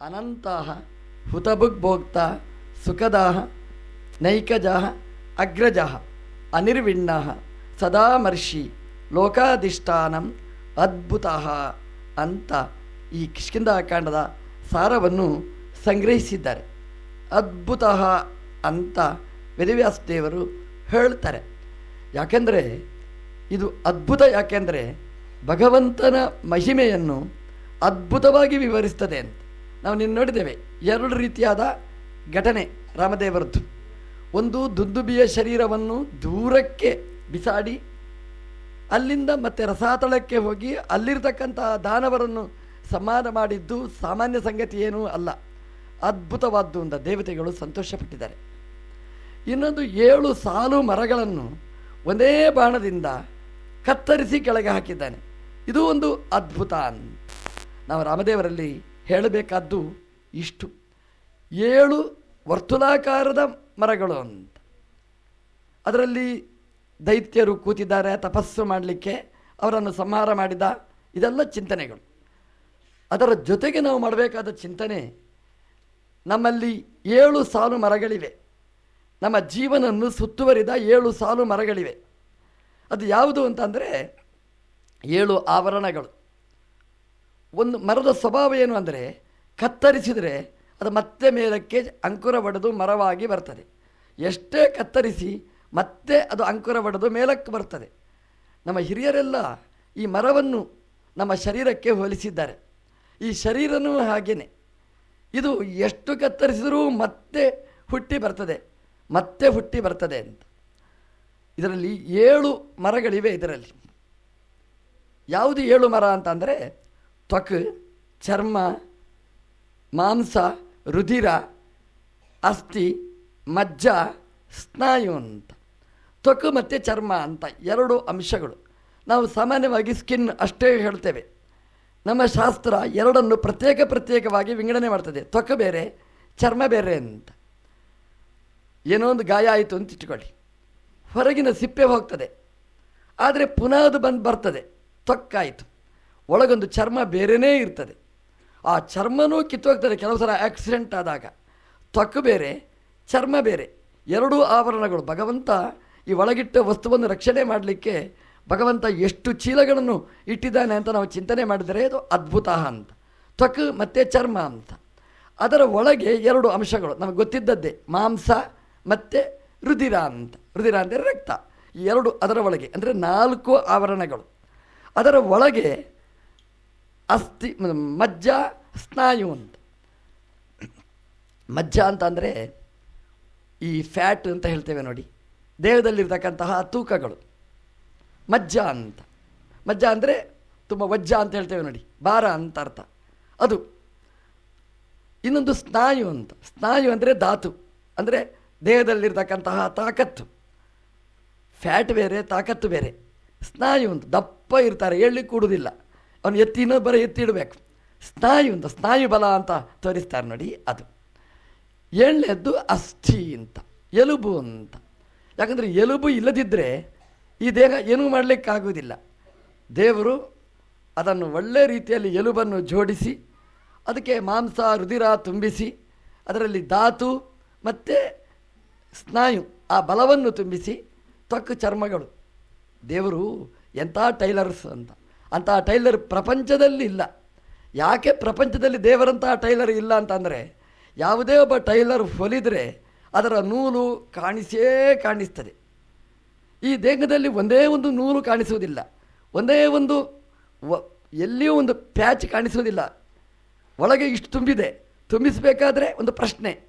ಅನಂತಾಹ, ಹುತಭುಗ್ಭೋಕ್ತ, ಸುಖದಾಹ, ನೈಕಜಾಹ ಅಗ್ರಜಃ ಅನಿರ್ವಿಣ್ಣಃ ಸದಾಮರ್ಷಿ, ಲೋಕಾಧಿಷ್ಠಾನಂ ಅದ್ಭುತ ಅಂತ ಈ ಕಿಷ್ಕಿಂದಾಕಾಂಡದ ಸಾರವನ್ನು ಸಂಗ್ರಹಿಸಿದ್ದಾರೆ. ಅದ್ಭುತ ಅಂತ ವೇದವ್ಯಾಸದೇವರು ಹೇಳ್ತಾರೆ. ಯಾಕೆಂದರೆ, ಇದು ಅದ್ಭುತ ಯಾಕೆಂದರೆ, ಭಗವಂತನ ಮಹಿಮೆಯನ್ನು ಅದ್ಭುತವಾಗಿ ವಿವರಿಸ್ತದೆ ಅಂತ. ನಾವು ನಿನ್ನ ನೋಡಿದ್ದೇವೆ. ಎರಡು ರೀತಿಯಾದ ಘಟನೆ ರಾಮದೇವರದ್ದು. ಒಂದು ದುಂದುಬಿಯ ಶರೀರವನ್ನು ದೂರಕ್ಕೆ ಬಿಸಾಡಿ, ಅಲ್ಲಿಂದ ಮತ್ತೆ ರಸಾತಳಕ್ಕೆ ಹೋಗಿ ಅಲ್ಲಿರ್ತಕ್ಕಂತಹ ದಾನವರನ್ನು ಸಮಾನ ಮಾಡಿದ್ದು ಸಾಮಾನ್ಯ ಸಂಗತಿ ಏನೂ ಅಲ್ಲ. ಅದ್ಭುತವಾದ್ದು ಅಂತ ದೇವತೆಗಳು ಸಂತೋಷಪಟ್ಟಿದ್ದಾರೆ. ಇನ್ನೊಂದು ಏಳು ಸಾಲು ಮರಗಳನ್ನು ಒಂದೇ ಬಾಣದಿಂದ ಕತ್ತರಿಸಿ ಕೆಳಗೆ ಹಾಕಿದ್ದಾನೆ. ಇದು ಒಂದು ಅದ್ಭುತ ನಾವು ರಾಮದೇವರಲ್ಲಿ ಹೇಳಬೇಕಾದ್ದು ಇಷ್ಟು. ಏಳು ವರ್ತುಲಾಕಾರದ ಮರಗಳು ಅಂತ. ಅದರಲ್ಲಿ ದೈತ್ಯರು ಕೂತಿದ್ದಾರೆ, ತಪಸ್ಸು ಮಾಡಲಿಕ್ಕೆ ಅವರನ್ನು ಸಂಹಾರ ಮಾಡಿದ ಇದೆಲ್ಲ ಚಿಂತನೆಗಳು. ಅದರ ಜೊತೆಗೆ ನಾವು ಮಾಡಬೇಕಾದ ಚಿಂತನೆ, ನಮ್ಮಲ್ಲಿ ಏಳು ಸಾಲು ಮರಗಳಿವೆ. ನಮ್ಮ ಜೀವನವನ್ನು ಸುತ್ತುವರಿದ ಏಳು ಸಾಲು ಮರಗಳಿವೆ. ಅದು ಯಾವುದು ಅಂತಂದರೆ, ಏಳು ಆವರಣಗಳು. ಒಂದು ಮರದ ಸ್ವಭಾವ ಏನು ಅಂದರೆ ಕತ್ತರಿಸಿದರೆ ಅದು ಮತ್ತೆ ಮೇಲಕ್ಕೆ ಅಂಕುರ ಒಡೆದು ಮರವಾಗಿ ಬರ್ತದೆ. ಎಷ್ಟೇ ಕತ್ತರಿಸಿ ಮತ್ತೆ ಅದು ಅಂಕುರ ಒಡೆದು ಮೇಲಕ್ಕೆ ಬರ್ತದೆ. ನಮ್ಮ ಹಿರಿಯರೆಲ್ಲ ಈ ಮರವನ್ನು ನಮ್ಮ ಶರೀರಕ್ಕೆ ಹೋಲಿಸಿದ್ದಾರೆ. ಈ ಶರೀರನೂ ಹಾಗೇನೆ. ಇದು ಎಷ್ಟು ಕತ್ತರಿಸಿದರೂ ಮತ್ತೆ ಹುಟ್ಟಿ ಬರ್ತದೆ, ಮತ್ತೆ ಹುಟ್ಟಿ ಬರ್ತದೆ ಅಂತ. ಇದರಲ್ಲಿ ಏಳು ಮರಗಳಿವೆ ಇದರಲ್ಲಿ. ಯಾವುದು ಏಳು ಮರ ಅಂತ ಅಂದರೆ ತ್ವಕ್, ಚರ್ಮ, ಮಾಂಸ, ರುಧಿರ, ಅಸ್ಥಿ, ಮಜ್ಜ, ಸ್ನಾಯು ಅಂತ. ತ್ವಕ್ ಮತ್ತು ಚರ್ಮ ಅಂತ ಎರಡು ಅಂಶಗಳು. ನಾವು ಸಾಮಾನ್ಯವಾಗಿ ಸ್ಕಿನ್ ಅಷ್ಟೇ ಹೇಳ್ತೇವೆ. ನಮ್ಮ ಶಾಸ್ತ್ರ ಎರಡನ್ನು ಪ್ರತ್ಯೇಕ ಪ್ರತ್ಯೇಕವಾಗಿ ವಿಂಗಡಣೆ ಮಾಡ್ತದೆ. ತ್ವಕ್ ಬೇರೆ, ಚರ್ಮ ಬೇರೆ ಅಂತ. ಏನೋ ಒಂದು ಗಾಯ ಆಯಿತು ಅಂತ ಇಟ್ಕೊಳ್ಳಿ. ಹೊರಗಿನ ಸಿಪ್ಪೆ ಹೋಗ್ತದೆ. ಆದರೆ ಪುನಃ ಅದು ಬಂದು ಬರ್ತದೆ. ತ್ವಕ್ಕಾಯಿತು ಒಳಗೊಂದು ಚರ್ಮ ಬೇರೆಯೇ ಇರ್ತದೆ. ಆ ಚರ್ಮನೂ ಕಿತ್ತೋಗ್ತದೆ. ಕೆಲವು ಸಲ ಆಕ್ಸಿಡೆಂಟ್ ಆದಾಗ. ತ್ವಕ್ ಬೇರೆ, ಚರ್ಮ ಬೇರೆ. ಎರಡೂ ಆವರಣಗಳು. ಭಗವಂತ ಈ ಒಳಗಿಟ್ಟ ವಸ್ತುವನ್ನು ರಕ್ಷಣೆ ಮಾಡಲಿಕ್ಕೆ ಭಗವಂತ ಎಷ್ಟು ಚೀಲಗಳನ್ನು ಇಟ್ಟಿದ್ದಾನೆ ಅಂತ ನಾವು ಚಿಂತನೆ ಮಾಡಿದರೆ ಅದು ಅದ್ಭುತ ಅಂತ. ತ್ವಕ್ ಮತ್ತು ಚರ್ಮ ಅಂತ. ಅದರ ಒಳಗೆ ಎರಡು ಅಂಶಗಳು. ನಮಗೆ ಗೊತ್ತಿದ್ದದ್ದೇ. ಮಾಂಸ ಮತ್ತು ರುದಿರ ಅಂತ. ರುದಿರ ಅಂದರೆ ರಕ್ತ. ಎರಡು ಅದರ ಒಳಗೆ. ಅಂದರೆ ನಾಲ್ಕು ಆವರಣಗಳು. ಅದರ ಒಳಗೆ ಅಸ್ಥಿ ಮಜ್ಜ, ಸ್ನಾಯು ಅಂತ. ಮಜ್ಜ ಅಂತ ಅಂದರೆ ಈ ಫ್ಯಾಟ್ ಅಂತ ಹೇಳ್ತೇವೆ ನೋಡಿ. ದೇಹದಲ್ಲಿರ್ತಕ್ಕಂತಹ ತೂಕಗಳು. ಮಜ್ಜ ಅಂತ. ಮಜ್ಜ ಅಂದರೆ ತುಂಬ ವಜ್ಜ ಅಂತ ಹೇಳ್ತೇವೆ ನೋಡಿ. ಭಾರ ಅಂತ ಅರ್ಥ. ಅದು ಇನ್ನೊಂದು ಸ್ನಾಯು ಅಂತ. ಸ್ನಾಯು ಅಂದರೆ ಧಾತು. ಅಂದರೆ ದೇಹದಲ್ಲಿರ್ತಕ್ಕಂತಹ ತಾಕತ್ತು. ಫ್ಯಾಟ್ ಬೇರೆ, ತಾಕತ್ತು ಬೇರೆ. ಸ್ನಾಯು ಅಂತ. ದಪ್ಪ ಇರ್ತಾರೆ ಹೇಳಲಿಕ್ಕೆ ಕೂಡುವುದಿಲ್ಲ ಅವನು ಇನ್ನೊಬ್ಬರ ಎತ್ತಿ ಇಡಬೇಕು ಸ್ನಾಯು ಅಂತ, ಸ್ನಾಯು ಬಲ ಅಂತ ತೋರಿಸ್ತಾರೆ ನೋಡಿ ಅದು. ಎಳ್ಳೆದ್ದು ಅಸ್ಥಿ ಅಂತ, ಎಲುಬು ಅಂತ. ಯಾಕಂದರೆ ಎಲುಬು ಇಲ್ಲದಿದ್ದರೆ ಈ ದೇಹ ಏನೂ ಮಾಡಲಿಕ್ಕಾಗುವುದಿಲ್ಲ. ದೇವರು ಅದನ್ನು ಒಳ್ಳೆ ರೀತಿಯಲ್ಲಿ ಎಲುಬನ್ನು ಜೋಡಿಸಿ, ಅದಕ್ಕೆ ಮಾಂಸ ರುದಿರ ತುಂಬಿಸಿ, ಅದರಲ್ಲಿ ಧಾತು ಮತ್ತು ಸ್ನಾಯು ಆ ಬಲವನ್ನು ತುಂಬಿಸಿ, ತ್ವಕ್ ಚರ್ಮಗಳು. ದೇವರು ಎಂಥ ಟೈಲರ್ಸ್ ಅಂತ. ಅಂತಹ ಟೈಲರ್ ಪ್ರಪಂಚದಲ್ಲಿ ಇಲ್ಲ. ಯಾಕೆ ಪ್ರಪಂಚದಲ್ಲಿ ದೇವರಂತಹ ಟೈಲರ್ ಇಲ್ಲ ಅಂತಂದರೆ, ಯಾವುದೇ ಒಬ್ಬ ಟೈಲರ್ ಹೊಲಿದರೆ ಅದರ ನೂಲು ಕಾಣಿಸೇ ಕಾಣಿಸ್ತದೆ. ಈ ದೇಹದಲ್ಲಿ ಒಂದೇ ಒಂದು ನೂಲು ಕಾಣಿಸುವುದಿಲ್ಲ. ಒಂದೇ ಒಂದು ಎಲ್ಲಿಯೂ ಒಂದು ಪ್ಯಾಚ್ ಕಾಣಿಸುವುದಿಲ್ಲ. ಒಳಗೆ ಇಷ್ಟು ತುಂಬಿದೆ. ತುಂಬಿಸಬೇಕಾದ್ರೆ ಒಂದು ಪ್ರಶ್ನೆ,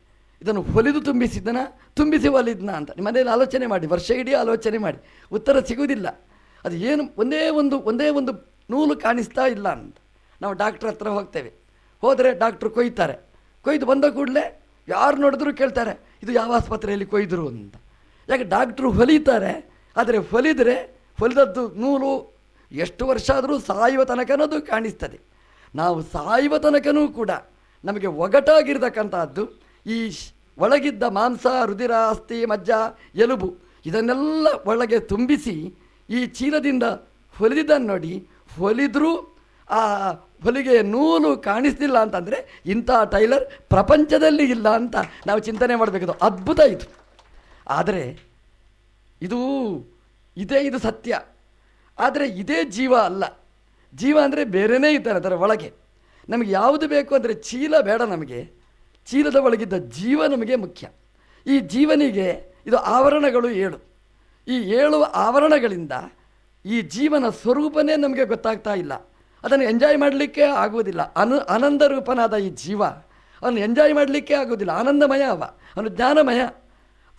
ಇದನ್ನು ಹೊಲಿದು ತುಂಬಿಸಿದ್ದನ, ತುಂಬಿಸಿ ಹೊಲಿದ್ನ ಅಂತ. ನಿಮ್ಮ ಮನೆಯಲ್ಲಿ ಆಲೋಚನೆ ಮಾಡಿ, ವರ್ಷ ಇಡೀ ಆಲೋಚನೆ ಮಾಡಿ. ಉತ್ತರ ಸಿಗುವುದಿಲ್ಲ. ಅದು ಏನು, ಒಂದೇ ಒಂದು ಒಂದೇ ಒಂದು ನೂಲು ಕಾಣಿಸ್ತಾ ಇಲ್ಲ ಅಂತ ನಾವು ಡಾಕ್ಟ್ರ್ ಹತ್ರ ಹೋಗ್ತೇವೆ. ಹೋದರೆ ಡಾಕ್ಟ್ರು ಕೊಯ್ತಾರೆ. ಕೊಯ್ದು ಬಂದ ಕೂಡಲೇ ಯಾರು ನೋಡಿದ್ರು ಕೇಳ್ತಾರೆ, ಇದು ಯಾವ ಆಸ್ಪತ್ರೆಯಲ್ಲಿ ಕೊಯ್ದರು? ಅಂತ. ಯಾಕೆ ಡಾಕ್ಟ್ರು ಹೊಲಿತಾರೆ, ಆದರೆ ಹೊಲಿದರೆ ಹೊಲಿದದ್ದು ನೂಲು ಎಷ್ಟು ವರ್ಷ ಆದರೂ ಸಾಯುವ ತನಕನದು ಕಾಣಿಸ್ತದೆ. ನಾವು ಸಾಯುವ ತನಕನೂ ಕೂಡ ನಮಗೆ ಒಗಟಾಗಿರ್ತಕ್ಕಂಥದ್ದು ಈ ಒಳಗಿದ್ದ ಮಾಂಸ ರುದಿರ ಅಸ್ಥಿ ಮಜ್ಜ, ಎಲುಬು ಇದನ್ನೆಲ್ಲ ಒಳಗೆ ತುಂಬಿಸಿ ಈ ಚೀಲದಿಂದ ಹೊಲಿದಿದ್ದನ್ನು ನೋಡಿ ಹೊಲಿದರೂ ಆ ಹೊಲಿಗೆ ನೂಲು ಕಾಣಿಸ್ತಿಲ್ಲ ಅಂತಂದರೆ ಇಂಥ ಟೈಲರ್ ಪ್ರಪಂಚದಲ್ಲಿ ಇಲ್ಲ ಅಂತ ನಾವು ಚಿಂತನೆ ಮಾಡಬೇಕದು. ಅದ್ಭುತ ಇದು. ಆದರೆ ಇದು ಇದೇ ಇದು ಸತ್ಯ. ಆದರೆ ಇದೇ ಜೀವ ಅಲ್ಲ. ಜೀವ ಅಂದರೆ ಬೇರೆಯೇ ಇದ್ದಾರೆ ಅದರ ಒಳಗೆ. ನಮಗೆ ಯಾವುದು ಬೇಕು ಅಂದರೆ ಚೀಲ ಬೇಡ ನಮಗೆ. ಚೀಲದ ಒಳಗಿದ್ದ ಜೀವ ನಮಗೆ ಮುಖ್ಯ. ಈ ಜೀವನಿಗೆ ಇದು ಆವರಣಗಳು ಏಳು. ಈ ಏಳು ಆವರಣಗಳಿಂದ ಈ ಜೀವನ ಸ್ವರೂಪನೇ ನಮಗೆ ಗೊತ್ತಾಗ್ತಾ ಇಲ್ಲ. ಅದನ್ನು ಎಂಜಾಯ್ ಮಾಡಲಿಕ್ಕೆ ಆಗುವುದಿಲ್ಲ. ಅನು, ಆನಂದ ರೂಪನಾದ ಈ ಜೀವ ಅವನು ಎಂಜಾಯ್ ಮಾಡಲಿಕ್ಕೆ ಆಗುವುದಿಲ್ಲ. ಆನಂದಮಯ ಅವ, ಅವನು ಜ್ಞಾನಮಯ.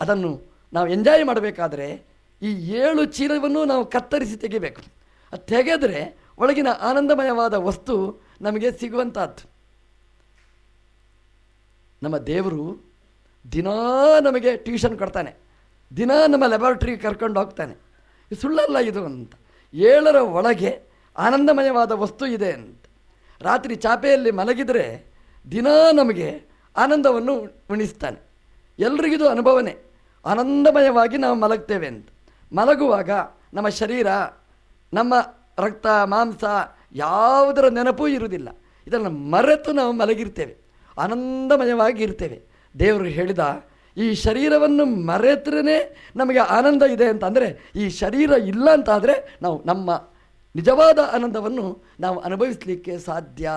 ಅದನ್ನು ನಾವು ಎಂಜಾಯ್ ಮಾಡಬೇಕಾದ್ರೆ ಈ ಏಳು ಚೀಲವನ್ನು ನಾವು ಕತ್ತರಿಸಿ ತೆಗಿಬೇಕು. ಅದು ತೆಗೆದರೆ ಒಳಗಿನ ಆನಂದಮಯವಾದ ವಸ್ತು ನಮಗೆ ಸಿಗುವಂಥದ್ದು. ನಮ್ಮ ದೇವರು ದಿನಾ ನಮಗೆ ಟ್ಯೂಷನ್ ಕೊಡ್ತಾನೆ. ದಿನಾ ನಮ್ಮ ಲ್ಯಾಬಾರ್ಟ್ರಿಗೆ ಕರ್ಕೊಂಡು ಹೋಗ್ತಾನೆ. ಸುಳ್ಳಲ್ಲ ಇದು ಅಂತ. ಏಳರ ಒಳಗೆ ಆನಂದಮಯವಾದ ವಸ್ತು ಇದೆ ಅಂತ. ರಾತ್ರಿ ಚಾಪೆಯಲ್ಲಿ ಮಲಗಿದರೆ ದಿನಾ ನಮಗೆ ಆನಂದವನ್ನು ಉಣಿಸ್ತಾನೆ. ಎಲ್ರಿಗಿದು ಅನುಭವನೇ. ಆನಂದಮಯವಾಗಿ ನಾವು ಮಲಗ್ತೇವೆ ಅಂತ. ಮಲಗುವಾಗ ನಮ್ಮ ಶರೀರ, ನಮ್ಮ ರಕ್ತ, ಮಾಂಸ ಯಾವುದರ ನೆನಪೂ ಇರುವುದಿಲ್ಲ. ಇದನ್ನು ಮರೆತು ನಾವು ಮಲಗಿರ್ತೇವೆ. ಆನಂದಮಯವಾಗಿ ಇರ್ತೇವೆ. ದೇವರು ಹೇಳಿದ ಈ ಶರೀರವನ್ನು ಮರೆತ್ರೇ ನಮಗೆ ಆನಂದ ಇದೆ ಅಂತಂದರೆ, ಈ ಶರೀರ ಇಲ್ಲ ಅಂತಾದರೆ ನಾವು ನಮ್ಮ ನಿಜವಾದ ಆನಂದವನ್ನು ನಾವು ಅನುಭವಿಸಲಿಕ್ಕೆ ಸಾಧ್ಯ.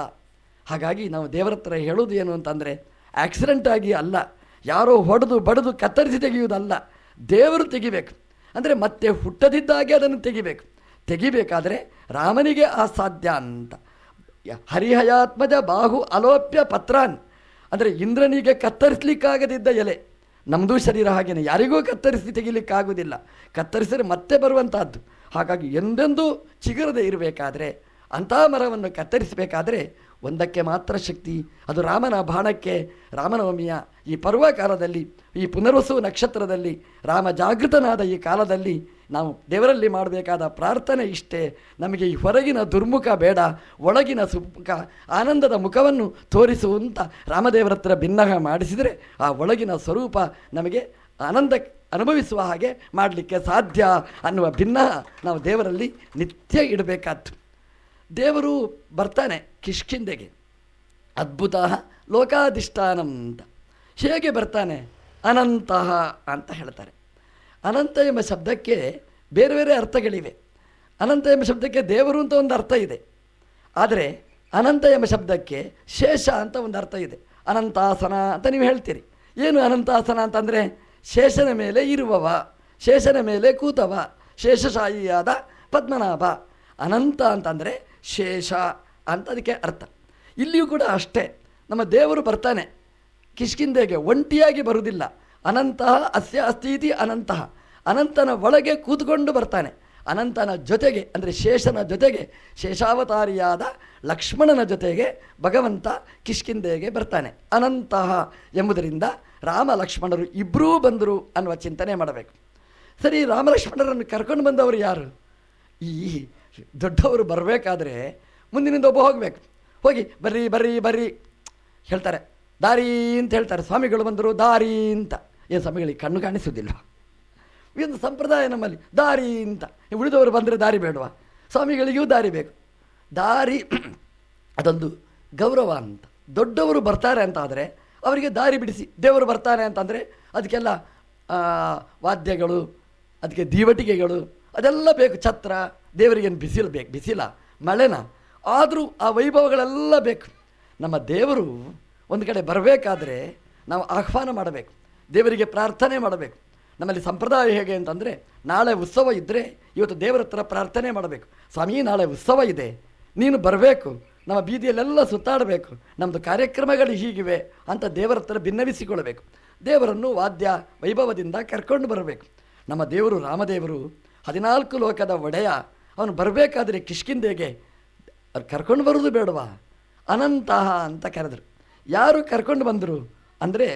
ಹಾಗಾಗಿ ನಾವು ದೇವರ ಹತ್ರ ಹೇಳೋದು ಏನು ಅಂತಂದರೆ ಆಕ್ಸಿಡೆಂಟ್ ಆಗಿ ಅಲ್ಲ, ಯಾರೋ ಹೊಡೆದು ಬಡಿದು ಕತ್ತರಿಸಿ ತೆಗೆಯುವುದಲ್ಲ, ದೇವರು ತೆಗಿಬೇಕು. ಅಂದರೆ ಮತ್ತೆ ಹುಟ್ಟದಿದ್ದಾಗೆ ಅದನ್ನು ತೆಗಿಬೇಕು. ತೆಗಿಬೇಕಾದರೆ ರಾಮನಿಗೆ ಅಸಾಧ್ಯ ಅಂತ. ಯ- ಹರಿಹಯಾತ್ಮಜ ಬಾಹು ಅಲೋಪ್ಯ ಪತ್ರಾನ್. ಅಂದರೆ ಇಂದ್ರನಿಗೆ ಕತ್ತರಿಸಲಿಕ್ಕಾಗದಿದ್ದ ಎಲೆ. ನಮ್ಮದು ಶರೀರ ಹಾಗೇನೆ. ಯಾರಿಗೂ ಕತ್ತರಿಸಿ ತೆಗಿಲಿಕ್ಕಾಗುವುದಿಲ್ಲ. ಕತ್ತರಿಸಿದರೆ ಮತ್ತೆ ಬರುವಂತಹದ್ದು. ಹಾಗಾಗಿ ಎಂದೆಂದೂ ಚಿಗುರದೆ ಇರಬೇಕಾದ್ರೆ ಅಂತಹ ಮರವನ್ನು ಕತ್ತರಿಸಬೇಕಾದ್ರೆ ಒಂದಕ್ಕೆ ಮಾತ್ರ ಶಕ್ತಿ, ಅದು ರಾಮನ ಬಾಣಕ್ಕೆ ರಾಮನವಮಿಯ ಈ ಪರ್ವಕಾಲದಲ್ಲಿ, ಈ ಪುನರ್ವಸು ನಕ್ಷತ್ರದಲ್ಲಿ, ರಾಮ ಜಾಗೃತನಾದ ಈ ಕಾಲದಲ್ಲಿ ನಾವು ದೇವರಲ್ಲಿ ಮಾಡಬೇಕಾದ ಪ್ರಾರ್ಥನೆ ಇಷ್ಟೇ. ನಮಗೆ ಈ ಹೊರಗಿನ ದುರ್ಮುಖ ಬೇಡ, ಒಳಗಿನ ಸುಮುಖ ಆನಂದದ ಮುಖವನ್ನು ತೋರಿಸುವಂತ ರಾಮದೇವರ ಹತ್ರ ಭಿನ್ನಹ ಮಾಡಿಸಿದರೆ ಆ ಒಳಗಿನ ಸ್ವರೂಪ ನಮಗೆ ಆನಂದ ಅನುಭವಿಸುವ ಹಾಗೆ ಮಾಡಲಿಕ್ಕೆ ಸಾಧ್ಯ ಅನ್ನುವ ಭಿನ್ನ ನಾವು ದೇವರಲ್ಲಿ ನಿತ್ಯ ಇಡಬೇಕಾದ್ದು. ದೇವರು ಬರ್ತಾನೆ ಕಿಷ್ಕಿಂದೆಗೆ ಅದ್ಭುತ ಲೋಕಾಧಿಷ್ಠಾನಂ ಹೇಗೆ ಬರ್ತಾನೆ? ಅನಂತಹ ಅಂತ ಹೇಳ್ತಾರೆ. ಅನಂತ ಎಂಬ ಶಬ್ದಕ್ಕೆ ಬೇರೆ ಬೇರೆ ಅರ್ಥಗಳಿವೆ. ಅನಂತ ಎಂಬ ಶಬ್ದಕ್ಕೆ ದೇವರು ಅಂತ ಒಂದು ಅರ್ಥ ಇದೆ. ಆದರೆ ಅನಂತ ಎಂಬ ಶಬ್ದಕ್ಕೆ ಶೇಷ ಅಂತ ಒಂದು ಅರ್ಥ ಇದೆ. ಅನಂತಾಸನ ಅಂತ ನೀವು ಹೇಳ್ತೀರಿ. ಏನು ಅನಂತಾಸನ ಅಂತಂದರೆ ಶೇಷನ ಮೇಲೆ ಇರುವವ, ಶೇಷನ ಮೇಲೆ ಕೂತವ ಶೇಷಶಾಹಿಯಾದ ಪದ್ಮನಾಭ. ಅನಂತ ಅಂತಂದರೆ ಶೇಷ ಅಂತ ಅದಕ್ಕೆ ಅರ್ಥ. ಇಲ್ಲಿಯೂ ಕೂಡ ಅಷ್ಟೇ. ನಮ್ಮ ದೇವರು ಬರ್ತಾನೆ. ಕಿಷ್ಕಿಂದೆಗೆ ಒಂಟಿಯಾಗಿ ಬರುವುದಿಲ್ಲ. ಅನಂತಹ ಅಸ್ಯ ಅಸ್ತೀತಿ ಅನಂತಃ. ಅನಂತನ ಒಳಗೆ ಕೂತ್ಕೊಂಡು ಬರ್ತಾನೆ. ಅನಂತನ ಜೊತೆಗೆ, ಅಂದರೆ ಶೇಷನ ಜೊತೆಗೆ, ಶೇಷಾವತಾರಿಯಾದ ಲಕ್ಷ್ಮಣನ ಜೊತೆಗೆ ಭಗವಂತ ಕಿಷ್ಕಿಂದೆಗೆ ಬರ್ತಾನೆ. ಅನಂತಹ ಎಂಬುದರಿಂದ ರಾಮ ಲಕ್ಷ್ಮಣರು ಇಬ್ಬರೂ ಬಂದರು ಅನ್ನುವ ಚಿಂತನೆ ಮಾಡಬೇಕು. ಸರಿ, ರಾಮ ಲಕ್ಷ್ಮಣರನ್ನು ಕರ್ಕೊಂಡು ಬಂದವರು ಯಾರು? ಈ ದೊಡ್ಡವರು ಬರಬೇಕಾದ್ರೆ ಮುಂದಿನಿಂದ ಒಬ್ಬ ಹೋಗಬೇಕು. ಹೋಗಿ, ಬರ್ರಿ ಬರ್ರಿ ಬರ್ರಿ. ಹೇಳ್ತಾರೆ, ದಾರಿ ಅಂತ ಹೇಳ್ತಾರೆ. ಸ್ವಾಮಿಗಳು ಬಂದರು, ದಾರಿ ಅಂತ. ಏನು ಸಮಯಗಳಿಗೆ ಕಣ್ಣು ಕಾಣಿಸುವುದಿಲ್ಲ. ಇದೊಂದು ಸಂಪ್ರದಾಯ ನಮ್ಮಲ್ಲಿ, ದಾರಿ ಅಂತ. ಉಳಿದವರು ಬಂದರೆ ದಾರಿ ಬೇಡವಾ? ಸ್ವಾಮಿಗಳಿಗೂ ದಾರಿ ಬೇಕು. ದಾರಿ ಅದೊಂದು ಗೌರವ ಅಂತ. ದೊಡ್ಡವರು ಬರ್ತಾರೆ ಅಂತ ಆದರೆ ಅವರಿಗೆ ದಾರಿ ಬಿಡಿಸಿ, ದೇವರು ಬರ್ತಾರೆ ಅಂತಂದರೆ, ಅದಕ್ಕೆಲ್ಲ ವಾದ್ಯಗಳು, ಅದಕ್ಕೆ ದೀವಟಿಗೆಗಳು ಅದೆಲ್ಲ ಬೇಕು. ಛತ್ರ ದೇವರಿಗೇನು ಬಿಸಿಲು ಬೇಕು, ಬಿಸಿಲ, ಮಳೆನ. ಆದರೂ ಆ ವೈಭವಗಳೆಲ್ಲ ಬೇಕು. ನಮ್ಮ ದೇವರು ಒಂದು ಕಡೆ ಬರಬೇಕಾದ್ರೆ ನಾವು ಆಹ್ವಾನ ಮಾಡಬೇಕು. ದೇವರಿಗೆ ಪ್ರಾರ್ಥನೆ ಮಾಡಬೇಕು. ನಮ್ಮಲ್ಲಿ ಸಂಪ್ರದಾಯ ಹೇಗೆ ಅಂತಂದರೆ, ನಾಳೆ ಉತ್ಸವ ಇದ್ದರೆ ಇವತ್ತು ದೇವರ ಹತ್ರ ಪ್ರಾರ್ಥನೆ ಮಾಡಬೇಕು. ಸ್ವಾಮಿ, ನಾಳೆ ಉತ್ಸವ ಇದೆ, ನೀನು ಬರಬೇಕು, ನಮ್ಮ ಬೀದಿಯಲ್ಲೆಲ್ಲ ಸುತ್ತಾಡಬೇಕು ನಮ್ಮದು ಕಾರ್ಯಕ್ರಮಗಳು ಹೀಗಿವೆ ಅಂತ ದೇವರ ಹತ್ರ ಭಿನ್ನವಿಸಿಕೊಳ್ಳಬೇಕು ದೇವರನ್ನು ವಾದ್ಯ ವೈಭವದಿಂದ ಕರ್ಕೊಂಡು ಬರಬೇಕು. ನಮ್ಮ ದೇವರು ರಾಮದೇವರು, ಹದಿನಾಲ್ಕು ಲೋಕದ ಒಡೆಯ, ಅವನು ಬರಬೇಕಾದ್ರೆ ಕಿಷ್ಕಿಂದೆಗೆ ಕರ್ಕೊಂಡು ಬರೋದು ಬೇಡವಾ? ಅನಂತಹ ಅಂತ ಕರೆದರು. ಯಾರು ಕರ್ಕೊಂಡು ಬಂದರು ಅಂದರೆ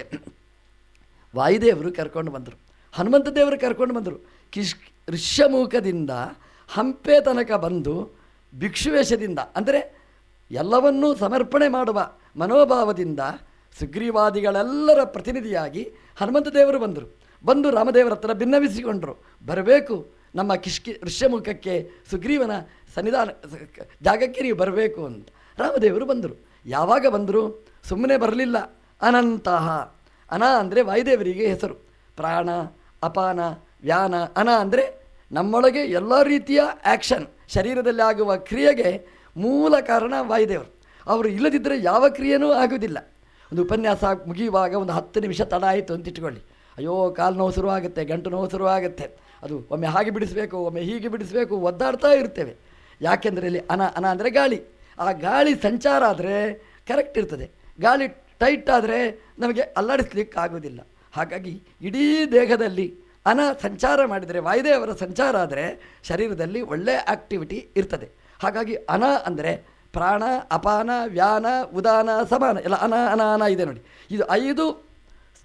ವಾಯುದೇವರು ಕರ್ಕೊಂಡು ಬಂದರು. ಹನುಮಂತ ದೇವರು ಕರ್ಕೊಂಡು ಬಂದರು. ಕಿಶ್ ಋಷ್ಯಮುಖದಿಂದ ಹಂಪೆ ತನಕ ಬಂದು ಭಿಕ್ಷುವೇಷದಿಂದ ಅಂದರೆ ಎಲ್ಲವನ್ನೂ ಸಮರ್ಪಣೆ ಮಾಡುವ ಮನೋಭಾವದಿಂದ ಸುಗ್ರೀವಾದಿಗಳೆಲ್ಲರ ಪ್ರತಿನಿಧಿಯಾಗಿ ಹನುಮಂತ ದೇವರು ಬಂದರು. ಬಂದು ರಾಮದೇವರ ಹತ್ರ ಭಿನ್ನವಿಸಿಕೊಂಡರು ಬರಬೇಕು, ನಮ್ಮ ಕಿಷ್ಕಿ ಋಷ್ಯಮುಖಕ್ಕೆ ಸುಗ್ರೀವನ ಸನ್ನಿಧಾನ ಜಾಗಕ್ಕೆ ನೀವು ಬರಬೇಕು ಅಂತ ರಾಮದೇವರು ಬಂದರು. ಯಾವಾಗ ಬಂದರು? ಸುಮ್ಮನೆ ಬರಲಿಲ್ಲ. ಅನಂತಹ. ಅನ ಅಂದರೆ ವಾಯುದೇವರಿಗೆ ಹೆಸರು. ಪ್ರಾಣ, ಅಪಾನ, ವ್ಯಾನ, ಅನ ಅಂದರೆ ನಮ್ಮೊಳಗೆ ಎಲ್ಲ ರೀತಿಯ ಆ್ಯಕ್ಷನ್ ಶರೀರದಲ್ಲಿ ಆಗುವ ಕ್ರಿಯೆಗೆ ಮೂಲ ಕಾರಣ ವಾಯುದೇವರು. ಅವರು ಇಲ್ಲದಿದ್ದರೆ ಯಾವ ಕ್ರಿಯೆನೂ ಆಗುವುದಿಲ್ಲ. ಒಂದು ಉಪನ್ಯಾಸ ಮುಗಿಯುವಾಗ ಒಂದು ಹತ್ತು ನಿಮಿಷ ತಡ ಆಯಿತು ಅಂತ ಇಟ್ಕೊಳ್ಳಿ. ಅಯ್ಯೋ, ಕಾಲು ನೋವು ಶುರುವಾಗುತ್ತೆ, ಗಂಟು ನೋವು ಶುರುವಾಗುತ್ತೆ. ಅದು ಒಮ್ಮೆ ಹಾಗೆ ಬಿಡಿಸಬೇಕು, ಒಮ್ಮೆ ಹೀಗೆ ಬಿಡಿಸಬೇಕು, ಒದ್ದಾಡ್ತಾ ಇರ್ತೇವೆ. ಯಾಕೆಂದರೆ ಇಲ್ಲಿ ಅನ ಅನ ಅಂದರೆ ಗಾಳಿ. ಆ ಗಾಳಿ ಸಂಚಾರ ಆದರೆ ಕರೆಕ್ಟ್ ಇರ್ತದೆ. ಗಾಳಿ ಟೈಟ್ ಆದರೆ ನಮಗೆ ಅಲ್ಲಾಡಿಸ್ಲಿಕ್ಕೆ ಆಗೋದಿಲ್ಲ ಹಾಗಾಗಿ ಇಡೀ ದೇಹದಲ್ಲಿ ಅನ ಸಂಚಾರ ಮಾಡಿದರೆ ವಾಯುದೇವರ ಸಂಚಾರ ಆದರೆ ಶರೀರದಲ್ಲಿ ಒಳ್ಳೆಯ ಆಕ್ಟಿವಿಟಿ ಇರ್ತದೆ. ಹಾಗಾಗಿ ಅನ ಅಂದರೆ ಪ್ರಾಣ, ಅಪಾನ, ವ್ಯಾನ, ಉದಾನ, ಸಮಾನ, ಎಲ್ಲ ಅನ ಅನ ಅನ ಇದೆ ನೋಡಿ. ಇದು ಐದು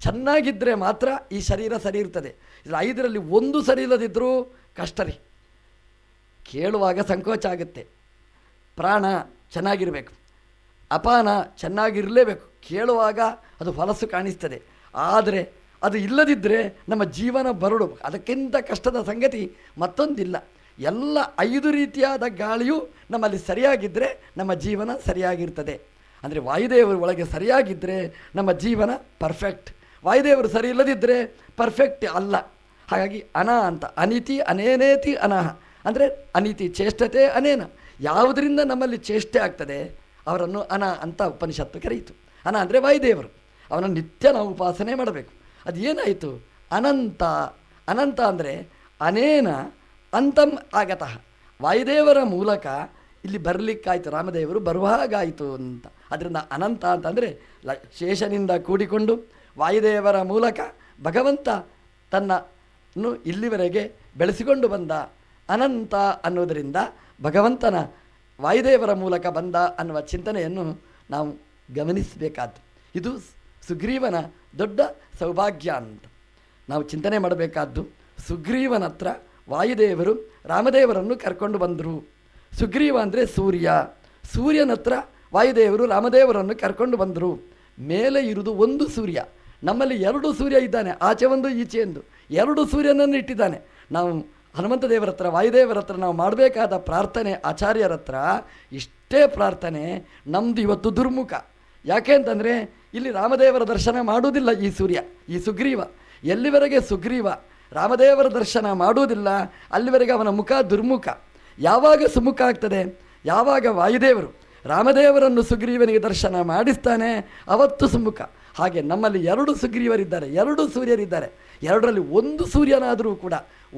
ಚೆನ್ನಾಗಿದ್ದರೆ ಮಾತ್ರ ಈ ಶರೀರ ಸರಿ ಇರ್ತದೆ. ಇದು ಐದರಲ್ಲಿ ಒಂದು ಸರಿ ಇಲ್ಲದಿದ್ದರೂ ಕಷ್ಟ ರೀ. ಕೇಳುವಾಗ ಸಂಕೋಚ ಆಗುತ್ತೆ. ಪ್ರಾಣ ಚೆನ್ನಾಗಿರಬೇಕು. ಅಪಾನ ಚೆನ್ನಾಗಿರಲೇಬೇಕು. ಕೇಳುವಾಗ ಅದು ಹೊಲಸು ಕಾಣಿಸ್ತದೆ. ಆದರೆ ಅದು ಇಲ್ಲದಿದ್ದರೆ ನಮ್ಮ ಜೀವನ ಬರಡು. ಅದಕ್ಕಿಂತ ಕಷ್ಟದ ಸಂಗತಿ ಮತ್ತೊಂದಿಲ್ಲ. ಎಲ್ಲ ಐದು ರೀತಿಯಾದ ಗಾಳಿಯು ನಮ್ಮಲ್ಲಿ ಸರಿಯಾಗಿದ್ದರೆ ನಮ್ಮ ಜೀವನ ಸರಿಯಾಗಿರ್ತದೆ. ಅಂದರೆ ವಾಯುದೇವರು ಒಳಗೆ ಸರಿಯಾಗಿದ್ದರೆ ನಮ್ಮ ಜೀವನ ಪರ್ಫೆಕ್ಟ್ ವಾಯುದೇವರು ಸರಿ ಇಲ್ಲದಿದ್ದರೆ ಪರ್ಫೆಕ್ಟ್ ಅಲ್ಲ. ಹಾಗಾಗಿ ಅನ ಅಂತ, ಅನಿತಿ ಅನೇನೇತಿ ಅನಹ. ಅಂದರೆ ಅನಿತಿ ಚೇಷ್ಟತೆ ಅನೇನ. ಯಾವುದರಿಂದ ನಮ್ಮಲ್ಲಿ ಚೇಷ್ಟೆ ಆಗ್ತದೆ, ಅವರನ್ನು ಅನ ಅಂತ ಉಪನಿಷತ್ತು ಕರೆಯಿತು. ಅನ ಅಂದರೆ ವಾಯುದೇವರು ಅವನ ನಿತ್ಯ ನಾವು ಉಪಾಸನೆ ಮಾಡಬೇಕು. ಅದು ಏನಾಯಿತು? ಅನಂತ ಅನಂತ ಅಂದರೆ ಅನೇನ ಅಂತಂ ಆಗತಃ. ವಾಯುದೇವರ ಮೂಲಕ ಇಲ್ಲಿ ಬರಲಿಕ್ಕಾಯಿತು, ರಾಮದೇವರು ಬರುವ ಹಾಗಾಯಿತು ಅಂತ. ಅದರಿಂದ ಅನಂತ ಅಂತಂದರೆ ಲ, ಶೇಷನಿಂದ ಕೂಡಿಕೊಂಡು ವಾಯುದೇವರ ಮೂಲಕ ಭಗವಂತ ತನ್ನನ್ನು ಇಲ್ಲಿವರೆಗೆ ಬೆಳೆಸಿಕೊಂಡು ಬಂದ ಅನಂತ ಅನ್ನೋದರಿಂದ ಭಗವಂತನ ವಾಯುದೇವರ ಮೂಲಕ ಬಂದ ಅನ್ನುವ ಚಿಂತನೆಯನ್ನು ನಾವು ಗಮನಿಸಬೇಕಾದ್ದು ಇದು ಸುಗ್ರೀವನ ದೊಡ್ಡ ಸೌಭಾಗ್ಯ ಅಂತ. ನಾವು ಚಿಂತನೆ ಮಾಡಬೇಕಾದ್ದು, ಸುಗ್ರೀವನ ಹತ್ರ ವಾಯುದೇವರು ರಾಮದೇವರನ್ನು ಕರ್ಕೊಂಡು ಬಂದರು. ಸುಗ್ರೀವ ಅಂದರೆ ಸೂರ್ಯ. ಸೂರ್ಯನ ಹತ್ರ ವಾಯುದೇವರು ರಾಮದೇವರನ್ನು ಕರ್ಕೊಂಡು ಬಂದರು. ಮೇಲೆ ಇರುವುದು ಒಂದು ಸೂರ್ಯ. ನಮ್ಮಲ್ಲಿ ಎರಡು ಸೂರ್ಯ ಇದ್ದಾನೆ, ಆಚೆ ಒಂದು, ಈಚೆ ಎಂದು ಎರಡು ಸೂರ್ಯನನ್ನು ಇಟ್ಟಿದ್ದಾನೆ. ನಾವು ಹನುಮಂತ ದೇವರ ಹತ್ರ, ವಾಯುದೇವರ ಹತ್ರ ನಾವು ಮಾಡಬೇಕಾದ ಪ್ರಾರ್ಥನೆ ಆಚಾರ್ಯರ ಹತ್ರ, ಇಷ್ಟೇ ಪ್ರಾರ್ಥನೆ ನಮ್ಮದು ಇವತ್ತು ದುರ್ಮುಖ. ಯಾಕೆ ಅಂತಂದರೆ ಇಲ್ಲಿ ರಾಮದೇವರ ದರ್ಶನ ಮಾಡುವುದಿಲ್ಲ ಈ ಸೂರ್ಯ, ಈ ಸುಗ್ರೀವ. ಎಲ್ಲಿವರೆಗೆ ಸುಗ್ರೀವ ರಾಮದೇವರ ದರ್ಶನ ಮಾಡುವುದಿಲ್ಲ, ಅಲ್ಲಿವರೆಗೆ ಅವನ ಮುಖ ದುರ್ಮುಖ. ಯಾವಾಗ ಸುಮುಖ ಆಗ್ತದೆ? ಯಾವಾಗ ವಾಯುದೇವರು ರಾಮದೇವರನ್ನು ಸುಗ್ರೀವನಿಗೆ ದರ್ಶನ ಮಾಡಿಸ್ತಾನೆ, ಅವತ್ತು ಸುಮುಖ. ಹಾಗೆ ನಮ್ಮಲ್ಲಿ ಎರಡು ಸುಗ್ರೀವರಿದ್ದಾರೆ, ಎರಡು ಸೂರ್ಯರಿದ್ದಾರೆ. ಎರಡರಲ್ಲಿ ಒಂದು ಸೂರ್ಯನಾದರೂ ಕೂಡ,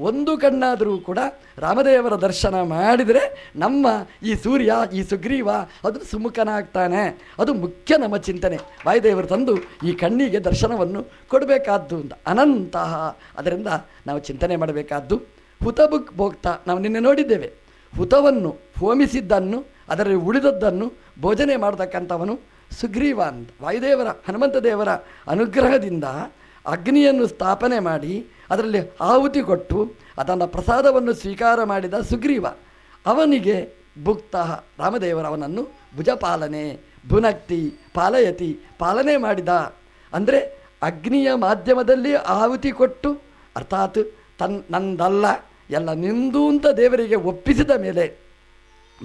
ಒಂದು ಕಣ್ಣಾದರೂ ಕೂಡ ರಾಮದೇವರ ದರ್ಶನ ಮಾಡಿದರೆ ನಮ್ಮ ಈ ಸೂರ್ಯ, ಈ ಸುಗ್ರೀವ ಅದು ಸುಮುಖನಾಗ್ತಾನೆ. ಅದು ಮುಖ್ಯ ನಮ್ಮ ಚಿಂತನೆ. ವಾಯುದೇವರು ತಂದು ಈ ಕಣ್ಣಿಗೆ ದರ್ಶನವನ್ನು ಕೊಡಬೇಕಾದ್ದು ಅಂತ ಅನಂತಹ. ಅದರಿಂದ ನಾವು ಚಿಂತನೆ ಮಾಡಬೇಕಾದ್ದು ಹುತಬುಕ್ ಭೋಕ್ತ ನಾವು ನಿನ್ನೆ ನೋಡಿದ್ದೇವೆ. ಹುತವನ್ನು ಹೋಮಿಸಿದ್ದನ್ನು, ಅದರಲ್ಲಿ ಉಳಿದದ್ದನ್ನು ಭೋಜನೆ ಮಾಡತಕ್ಕಂಥವನು ಸುಗ್ರೀವ ಅಂತ ವಾಯುದೇವರ ಹನುಮಂತ ದೇವರ ಅನುಗ್ರಹದಿಂದ ಅಗ್ನಿಯನ್ನು ಸ್ಥಾಪನೆ ಮಾಡಿ, ಅದರಲ್ಲಿ ಆಹುತಿ ಕೊಟ್ಟು, ಅದನ್ನು ಪ್ರಸಾದವನ್ನು ಸ್ವೀಕಾರ ಮಾಡಿದ ಸುಗ್ರೀವ, ಅವನಿಗೆ ಭುಕ್ತ ರಾಮದೇವರವನನ್ನು ಭುಜಪಾಲನೆ, ಭುನಕ್ತಿ, ಪಾಲಯತಿ, ಪಾಲನೆ ಮಾಡಿದ. ಅಂದರೆ ಅಗ್ನಿಯ ಮಾಧ್ಯಮದಲ್ಲಿ ಆಹುತಿ ಕೊಟ್ಟು, ಅರ್ಥಾತ್ ತನ್, ನಂದಲ್ಲ, ಎಲ್ಲ ನಿಂದು ಅಂತ ದೇವರಿಗೆ ಒಪ್ಪಿಸಿದ ಮೇಲೆ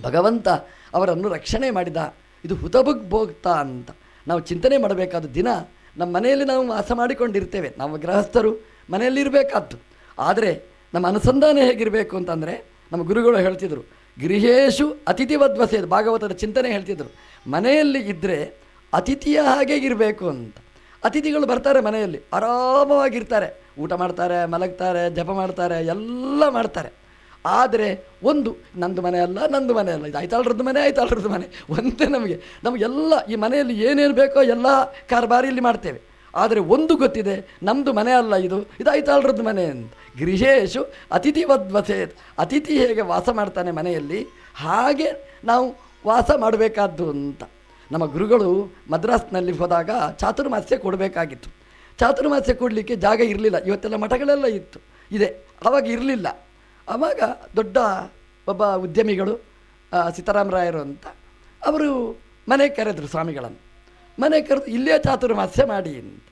ಭಗವಂತ ಅವರನ್ನು ರಕ್ಷಣೆ ಮಾಡಿದ. ಇದು ಹುತಬುಗ್ ಭೋಗ್ತಾ ಅಂತ. ನಾವು ಚಿಂತನೆ ಮಾಡಬೇಕಾದ ದಿನ ನಮ್ಮ ಮನೆಯಲ್ಲಿ ನಾವು ವಾಸ ಮಾಡಿಕೊಂಡಿರ್ತೇವೆ. ನಮ್ಮ ಗೃಹಸ್ಥರು, ಮನೆಯಲ್ಲಿ ಇರಬೇಕಾದ್ದು. ಆದರೆ ನಮ್ಮ ಅನುಸಂಧಾನ ಹೇಗಿರಬೇಕು ಅಂತಂದರೆ, ನಮ್ಮ ಗುರುಗಳು ಹೇಳ್ತಿದ್ರು, ಗೃಹೇಶು ಅತಿಥಿವದ್ವಸೆ ಭಾಗವತದ ಚಿಂತನೆ ಹೇಳ್ತಿದ್ರು. ಮನೆಯಲ್ಲಿ ಇದ್ದರೆ ಅತಿಥಿಯ ಹಾಗೆ ಇರಬೇಕು ಅಂತ. ಅತಿಥಿಗಳು ಬರ್ತಾರೆ ಮನೆಯಲ್ಲಿ, ಆರಾಮವಾಗಿರ್ತಾರೆ. ಊಟ ಮಾಡ್ತಾರೆ, ಮಲಗ್ತಾರೆ, ಜಪ ಮಾಡ್ತಾರೆ, ಎಲ್ಲ ಮಾಡ್ತಾರೆ. ಆದರೆ ಒಂದು, ನಂದು ಮನೆ ಅಲ್ಲ, ನಂದು ಮನೆ ಅಲ್ಲ. ಇದು ಆಯ್ತಾಳ್ರದ್ದು ಮನೆ ಆಯ್ತಾಳ್ರದ್ದು ಮನೆ. ಒಂದೇ ನಮಗೆ. ನಮಗೆಲ್ಲ ಈ ಮನೆಯಲ್ಲಿ ಏನೇನು ಬೇಕೋ ಎಲ್ಲ ಕಾರ್ಬಾರಿಯಲ್ಲಿ ಮಾಡ್ತೇವೆ. ಆದರೆ ಒಂದು ಗೊತ್ತಿದೆ ನಮ್ಮದು ಮನೆ ಅಲ್ಲ ಇದು. ಇದು ಆಯ್ತಾಳ್ರದ್ದು ಮನೆ ಅಂತ. ಗೃಹೇಶು ವದ್ವಸೆ, ಅತಿಥಿ ಹೇಗೆ ವಾಸ ಮಾಡ್ತಾನೆ ಮನೆಯಲ್ಲಿ, ಹಾಗೆ ನಾವು ವಾಸ ಮಾಡಬೇಕಾದ್ದು ಅಂತ. ನಮ್ಮ ಗುರುಗಳು ಮದ್ರಾಸ್ನಲ್ಲಿ ಹೋದಾಗ ಚಾತುರ್ಮಾಸ್ಯ ಕೊಡಬೇಕಾಗಿತ್ತು. ಚಾತುರ್ಮಾಸ್ಯ ಕೊಡಲಿಕ್ಕೆ ಜಾಗ ಇರಲಿಲ್ಲ. ಇವತ್ತೆಲ್ಲ ಮಠಗಳೆಲ್ಲ ಇತ್ತು. ಇದೆ. ಆವಾಗ ಇರಲಿಲ್ಲ. ಆವಾಗ ದೊಡ್ಡ ಒಬ್ಬ ಉದ್ಯಮಿಗಳು ಸೀತಾರಾಮ ಸೀತಾರಾಮರಾಯರು ಅಂತ, ಅವರು ಮನೆ ಕರೆದರು ಸ್ವಾಮಿಗಳನ್ನು. ಮನೆ ಕರೆದು ಇಲ್ಲೇ ಚಾತುರ್ಮಾಸ್ಯ ಮಾಡಿ ಅಂತ.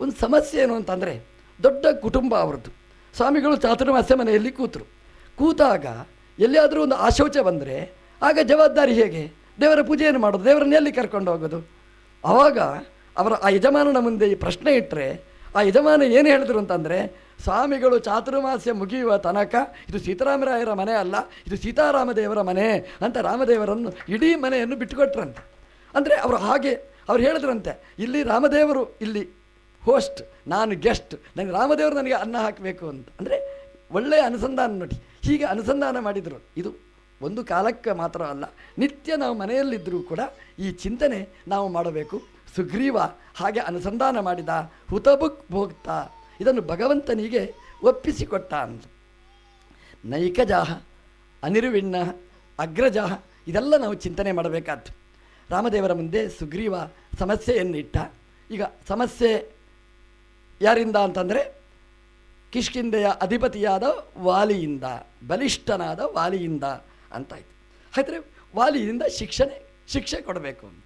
ಒಂದು ಸಮಸ್ಯೆ ಏನು ಅಂತಂದರೆ, ದೊಡ್ಡ ಕುಟುಂಬ ಅವ್ರದ್ದು. ಸ್ವಾಮಿಗಳು ಚಾತುರ್ಮಾಸ್ಯ ಮನೆಯಲ್ಲಿ ಕೂತರು. ಕೂತಾಗ ಎಲ್ಲಿಯಾದರೂ ಒಂದು ಆಶೌಚ ಬಂದರೆ, ಆಗ ಜವಾಬ್ದಾರಿ ಹೇಗೆ? ದೇವರ ಪೂಜೆಯನ್ನು ಮಾಡೋದು ದೇವರನ್ನ ಎಲ್ಲಿ ಕರ್ಕೊಂಡು ಹೋಗೋದು. ಆವಾಗ ಅವರ ಆ ಯಜಮಾನನ ಮುಂದೆ ಈ ಪ್ರಶ್ನೆ ಇಟ್ಟರೆ ಆ ಯಜಮಾನ ಏನು ಹೇಳಿದ್ರು ಅಂತಂದರೆ ಸ್ವಾಮಿಗಳು ಚಾತುರ್ಮಾಸ್ಯ ಮುಗಿಯುವ ತನಕ ಇದು ಸೀತಾರಾಮರಾಯರ ಮನೆ ಅಲ್ಲ, ಇದು ಸೀತಾರಾಮದೇವರ ಮನೆ ಅಂತ ರಾಮದೇವರನ್ನು ಇಡೀ ಮನೆಯನ್ನು ಬಿಟ್ಟುಕೊಟ್ರಂತೆ. ಅಂದರೆ ಅವರು ಹಾಗೆ ಅವ್ರು ಹೇಳಿದ್ರಂತೆ, ಇಲ್ಲಿ ರಾಮದೇವರು, ಇಲ್ಲಿ ಹೋಸ್ಟ್ ನಾನು ಗೆಸ್ಟ್ ನನಗೆ ರಾಮದೇವರು ನನಗೆ ಅನ್ನ ಹಾಕಬೇಕು ಅಂತ. ಅಂದರೆ ಒಳ್ಳೆಯ ಅನುಸಂಧಾನ ನೋಡಿ, ಹೀಗೆ ಅನುಸಂಧಾನ ಮಾಡಿದರು. ಇದು ಒಂದು ಕಾಲಕ್ಕೆ ಮಾತ್ರ ಅಲ್ಲ, ನಿತ್ಯ ನಾವು ಮನೆಯಲ್ಲಿದ್ದರೂ ಕೂಡ ಈ ಚಿಂತನೆ ನಾವು ಮಾಡಬೇಕು. ಸುಗ್ರೀವ ಹಾಗೆ ಅನುಸಂಧಾನ ಮಾಡಿದ, ಹುತಬುಕ್ ಭೋಕ್ತ ಇದನ್ನು ಭಗವಂತನಿಗೆ ಒಪ್ಪಿಸಿಕೊಟ್ಟ ಅಂತ. ನೈಕಜಾಹ, ಅನಿರುವಿಣ್ಣ, ಅಗ್ರಜಾಹ, ಇದೆಲ್ಲ ನಾವು ಚಿಂತನೆ ಮಾಡಬೇಕಾದ್ದು. ರಾಮದೇವರ ಮುಂದೆ ಸುಗ್ರೀವ ಸಮಸ್ಯೆಯನ್ನಿಟ್ಟ. ಈಗ ಸಮಸ್ಯೆ ಯಾರಿಂದ ಅಂತಂದರೆ ಕಿಷ್ಕಿಂದೆಯ ಅಧಿಪತಿಯಾದ ವಾಲಿಯಿಂದ, ಬಲಿಷ್ಠನಾದ ವಾಲಿಯಿಂದ ಅಂತಾಯ್ತು. ಆದರೆ ವಾಲಿಯಿಂದ ಶಿಕ್ಷಣೆ, ಶಿಕ್ಷೆ ಕೊಡಬೇಕು ಅಂತ.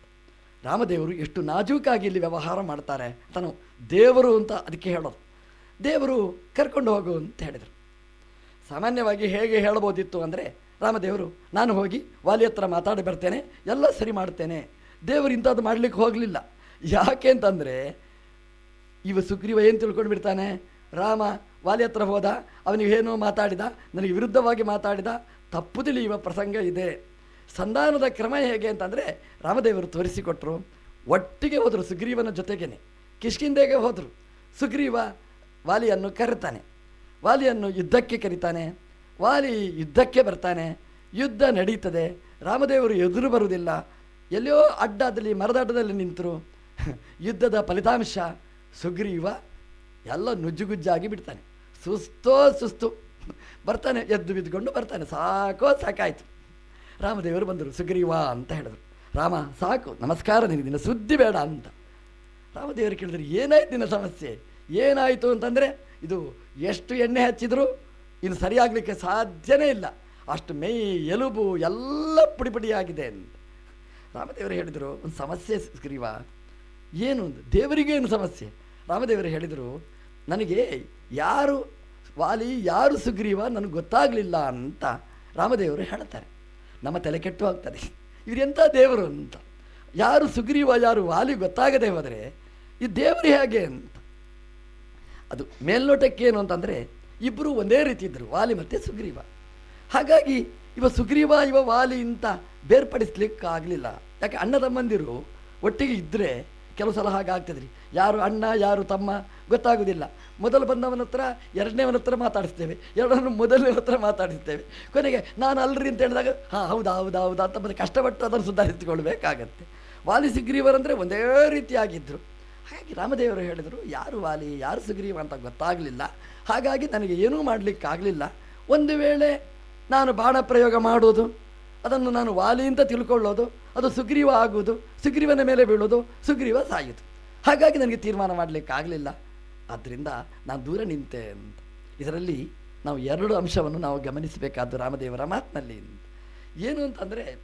ರಾಮದೇವರು ಎಷ್ಟು ನಾಜೂಕಾಗಿ ಇಲ್ಲಿ ವ್ಯವಹಾರ ಮಾಡ್ತಾರೆ, ತಾನು ದೇವರು ಅಂತ ಅದಕ್ಕೆ ಹೇಳೋದು. ದೇವರು ಕರ್ಕೊಂಡು ಹೋಗು ಅಂತ ಹೇಳಿದರು. ಸಾಮಾನ್ಯವಾಗಿ ಹೇಗೆ ಹೇಳ್ಬೋದಿತ್ತು ಅಂದರೆ, ರಾಮದೇವರು, ನಾನು ಹೋಗಿ ವಾಲಿ ಹತ್ರ ಮಾತಾಡಿ ಬರ್ತೇನೆ, ಎಲ್ಲ ಸರಿ ಮಾಡ್ತೇನೆ. ದೇವರು ಇಂಥದ್ದು ಮಾಡಲಿಕ್ಕೆ ಹೋಗಲಿಲ್ಲ. ಯಾಕೆ ಅಂತಂದರೆ, ಇವ ಸುಗ್ರೀವ ಏನು ತಿಳ್ಕೊಂಡು ಬಿಡ್ತಾನೆ? ರಾಮ ವಾಲಿ ಹತ್ರ ಹೋದ ಏನೋ ಮಾತಾಡಿದ, ನನಗೆ ವಿರುದ್ಧವಾಗಿ ಮಾತಾಡಿದ, ತಪ್ಪು ತಿಳಿಯುವ ಪ್ರಸಂಗ ಇದೆ. ಸಂಧಾನದ ಕ್ರಮ ಹೇಗೆ ಅಂತಂದರೆ, ರಾಮದೇವರು ತೋರಿಸಿಕೊಟ್ರು, ಒಟ್ಟಿಗೆ ಹೋದರು ಸುಗ್ರೀವನ ಜೊತೆಗೇನೆ. ಕಿಷ್ಕಿಂದೆಗೆ ಹೋದರು. ಸುಗ್ರೀವ ವಾಲಿಯನ್ನು ಕರೆತಾನೆ. ವಾಲಿಯನ್ನು ಯುದ್ಧಕ್ಕೆ ಕರೀತಾನೆ. ವಾಲಿ ಯುದ್ಧಕ್ಕೆ ಬರ್ತಾನೆ. ಯುದ್ಧ ನಡೀತದೆ. ರಾಮದೇವರು ಎದುರು ಬರುವುದಿಲ್ಲ. ಎಲ್ಲೋ ಅಡ್ಡದಲ್ಲಿ, ಮರದಾಟದಲ್ಲಿ ನಿಂತರು. ಯುದ್ಧದ ಫಲಿತಾಂಶ ಸುಗ್ರೀವ ಎಲ್ಲ ನುಜ್ಜುಗುಜ್ಜಾಗಿ ಬಿಡ್ತಾನೆ. ಸುಸ್ತೋ ಸುಸ್ತು. ಬರ್ತಾನೆ, ಎದ್ದು ಬಿದ್ದುಕೊಂಡು ಬರ್ತಾನೆ. ಸಾಕೋ ಸಾಕಾಯಿತು. ರಾಮದೇವರು ಬಂದರು. ಸುಗ್ರೀವ ಅಂತ ಹೇಳಿದರು. ರಾಮ, ಸಾಕು. ನಮಸ್ಕಾರ ನಿನಗೆ. ನಿನ್ನ ಸುದ್ದಿ ಬೇಡ ಅಂತ. ರಾಮದೇವರು ಕೇಳಿದ್ರು, ಏನಾಯ್ತು ನಿನ್ನ ಸಮಸ್ಯೆ? ಏನಾಯಿತು ಅಂತಂದರೆ ಇದು ಎಷ್ಟು ಎಣ್ಣೆ ಹಚ್ಚಿದ್ರು ಇದು ಸರಿಯಾಗಲಿಕ್ಕೆ ಸಾಧ್ಯನೇ ಇಲ್ಲ. ಅಷ್ಟು ಮೈ ಎಲುಬು ಎಲ್ಲ ಪುಡಿ ಪುಡಿಯಾಗಿದೆ ಅಂತ. ರಾಮದೇವರು ಹೇಳಿದರು, ಒಂದು ಸಮಸ್ಯೆ ಸುಗ್ರೀವ ಏನು ದೇವರಿಗೇನು ಸಮಸ್ಯೆ? ರಾಮದೇವರು ಹೇಳಿದರು, ನನಗೆ ಯಾರು ವಾಲಿ, ಯಾರು ಸುಗ್ರೀವ ನನಗೆ ಗೊತ್ತಾಗಲಿಲ್ಲ ಅಂತ ರಾಮದೇವರು ಹೇಳ್ತಾರೆ. ನಮ್ಮ ತಲೆ ಕೆಟ್ಟು ಆಗ್ತದೆ ಇವರೆಂಥ ದೇವರು ಅಂತ? ಯಾರು ಸುಗ್ರೀವ, ಯಾರು ವಾಲಿ ಗೊತ್ತಾಗದೆ ಹೋದರೆ ಈ ದೇವರು ಹೇಗೆ ಅಂತ? ಅದು ಮೇಲ್ನೋಟಕ್ಕೆ ಏನು ಅಂತಂದರೆ ಇಬ್ಬರು ಒಂದೇ ರೀತಿ ಇದ್ದರು, ವಾಲಿ ಮತ್ತು ಸುಗ್ರೀವ. ಹಾಗಾಗಿ ಇವ ಸುಗ್ರೀವ, ಇವ ವಾಲಿ ಅಂತ ಬೇರ್ಪಡಿಸ್ಲಿಕ್ಕೆ ಆಗಲಿಲ್ಲ ಯಾಕೆ ಅಣ್ಣ ತಮ್ಮಂದಿರು ಒಟ್ಟಿಗೆ ಇದ್ದರೆ ಕೆಲವು ಸಲ ಹಾಗಾಗ್ತದ್ರಿ ಯಾರು ಅಣ್ಣ, ಯಾರು ತಮ್ಮ ಗೊತ್ತಾಗೋದಿಲ್ಲ. ಮೊದಲು ಬಂದವನ ಹತ್ರ, ಎರಡನೇವನ ಹತ್ರ ಮಾತಾಡಿಸ್ತೇವೆ. ಎರಡನ್ನು ಮೊದಲನೇ ಹತ್ರ ಮಾತಾಡಿಸ್ತೇವೆ. ಕೊನೆಗೆ ನಾನು ಅಲ್ರಿ ಅಂತ ಹೇಳಿದಾಗ, ಹಾಂ, ಹೌದಾ ಹೌದಾ ಹೌದಾ ಅಂತ ಮತ್ತೆ ಕಷ್ಟಪಟ್ಟು ಅದನ್ನು ಸುಧಾರಿಸಿಕೊಳ್ಬೇಕಾಗತ್ತೆ. ವಾಲಿ ಸುಗ್ರೀವರಂದರೆ ಒಂದೇ ರೀತಿಯಾಗಿದ್ದರು ಹಾಗಾಗಿ ರಾಮದೇವರು ಹೇಳಿದರು, ಯಾರು ವಾಲಿ, ಯಾರು ಸುಗ್ರೀವ ಅಂತ ಗೊತ್ತಾಗಲಿಲ್ಲ. ಹಾಗಾಗಿ ನನಗೆ ಏನೂ ಮಾಡಲಿಕ್ಕಾಗಲಿಲ್ಲ. ಒಂದು ವೇಳೆ ನಾನು ಬಾಣ ಪ್ರಯೋಗ ಮಾಡೋದು ಅದನ್ನು ನಾನು ವಾಲಿ ಅಂತ ತಿಳ್ಕೊಳ್ಳೋದು, ಅದು ಸುಗ್ರೀವ ಆಗುವುದು, ಸುಗ್ರೀವನ ಮೇಲೆ ಬೀಳೋದು ಸುಗ್ರೀವ ಸಾಯಿತು ಹಾಗಾಗಿ ನನಗೆ ತೀರ್ಮಾನ ಮಾಡಲಿಕ್ಕಾಗಲಿಲ್ಲ. ಆದ್ದರಿಂದ ನಾನು ದೂರ ನಿಂತೆ ಅಂತ. ಇದರಲ್ಲಿ ನಾವು ಎರಡು ಅಂಶವನ್ನು ನಾವು ಗಮನಿಸಬೇಕಾದ್ದು ರಾಮದೇವರ ಮಾತಿನಲ್ಲಿ. ಏನು ಅಂತಂದರೆ,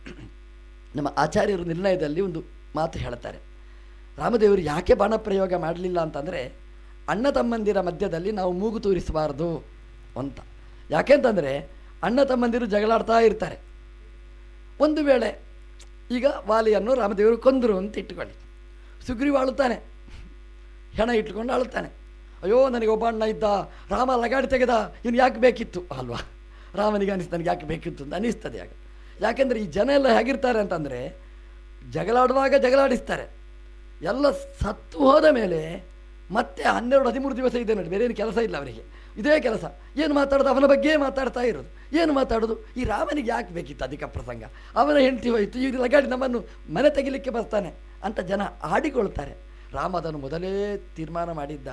ನಮ್ಮ ಆಚಾರ್ಯರು ನಿರ್ಣಯದಲ್ಲಿ ಒಂದು ಮಾತು ಹೇಳ್ತಾರೆ. ರಾಮದೇವರು ಯಾಕೆ ಬಾಣಪ್ರಯೋಗ ಮಾಡಲಿಲ್ಲ ಅಂತಂದರೆ, ಅಣ್ಣ ತಮ್ಮಂದಿರ ಮಧ್ಯದಲ್ಲಿ ನಾವು ಮೂಗು ತೂರಿಸಬಾರ್ದು ಅಂತ. ಯಾಕೆಂತಂದರೆ ಅಣ್ಣ ತಮ್ಮಂದಿರು ಜಗಳಾಡ್ತಾ ಇರ್ತಾರೆ. ಒಂದು ವೇಳೆ ಈಗ ವಾಲಿಯನ್ನು ರಾಮದೇವರು ಕೊಂದರು ಅಂತ ಇಟ್ಟುಕೊಳ್ಳಿ. ಸುಗ್ರೀವ ಅಳುತ್ತಾನೆ ಹೆಣ ಇಟ್ಕೊಂಡು ಅಳುತ್ತಾನೆ. ಅಯ್ಯೋ ನನಗೆ ಒಬ್ಬ ಅಣ್ಣ ಇದ್ದ, ರಾಮ ಲಗಾಡಿ ತೆಗೆದ, ಇವನು ಯಾಕೆ ಬೇಕಿತ್ತು? ಅಲ್ವಾ? ರಾಮನಿಗೆ ಅನಿಸ್ತು, ನನಗೆ ಯಾಕೆ ಬೇಕಿತ್ತು? ಅಂತ ಅನಿಸ್ತದೆ ಯಾಕೆ ಯಾಕೆಂದರೆ ಈ ಜನ ಎಲ್ಲ ಹೇಗಿರ್ತಾರೆ ಅಂತಂದರೆ, ಜಗಳಾಡುವಾಗ ಜಗಳಾಡಿಸ್ತಾರೆ. ಎಲ್ಲ ಸತ್ತು ಹೋದ ಮೇಲೆ ಮತ್ತೆ ಹನ್ನೆರಡು ಹದಿಮೂರು ದಿವಸ ಇದೆ ನೋಡಿ ಬೇರೆ ಏನು ಕೆಲಸ ಇಲ್ಲ ಅವರಿಗೆ. ಇದೇ ಕೆಲಸ. ಏನು ಮಾತಾಡೋದು? ಅವನ ಬಗ್ಗೆ ಮಾತಾಡ್ತಾ ಇರೋದು. ಏನು ಮಾತಾಡೋದು? ಈ ರಾಮನಿಗೆ ಯಾಕೆ ಬೇಕಿತ್ತು ಅಧಿಕ ಪ್ರಸಂಗ? ಅವನ ಹೆಂಡತಿ ಹೋಯಿತು ಈಗ ಲಗಾಡಿ ನಮ್ಮನ್ನು ಮನೆ ತೆಗಿಲಿಕ್ಕೆ ಬರ್ತಾನೆ ಅಂತ ಜನ ಆಡಿಕೊಳ್ತಾರೆ. ರಾಮ ಅದನ್ನು ಮೊದಲೇ ತೀರ್ಮಾನ ಮಾಡಿದ್ದ.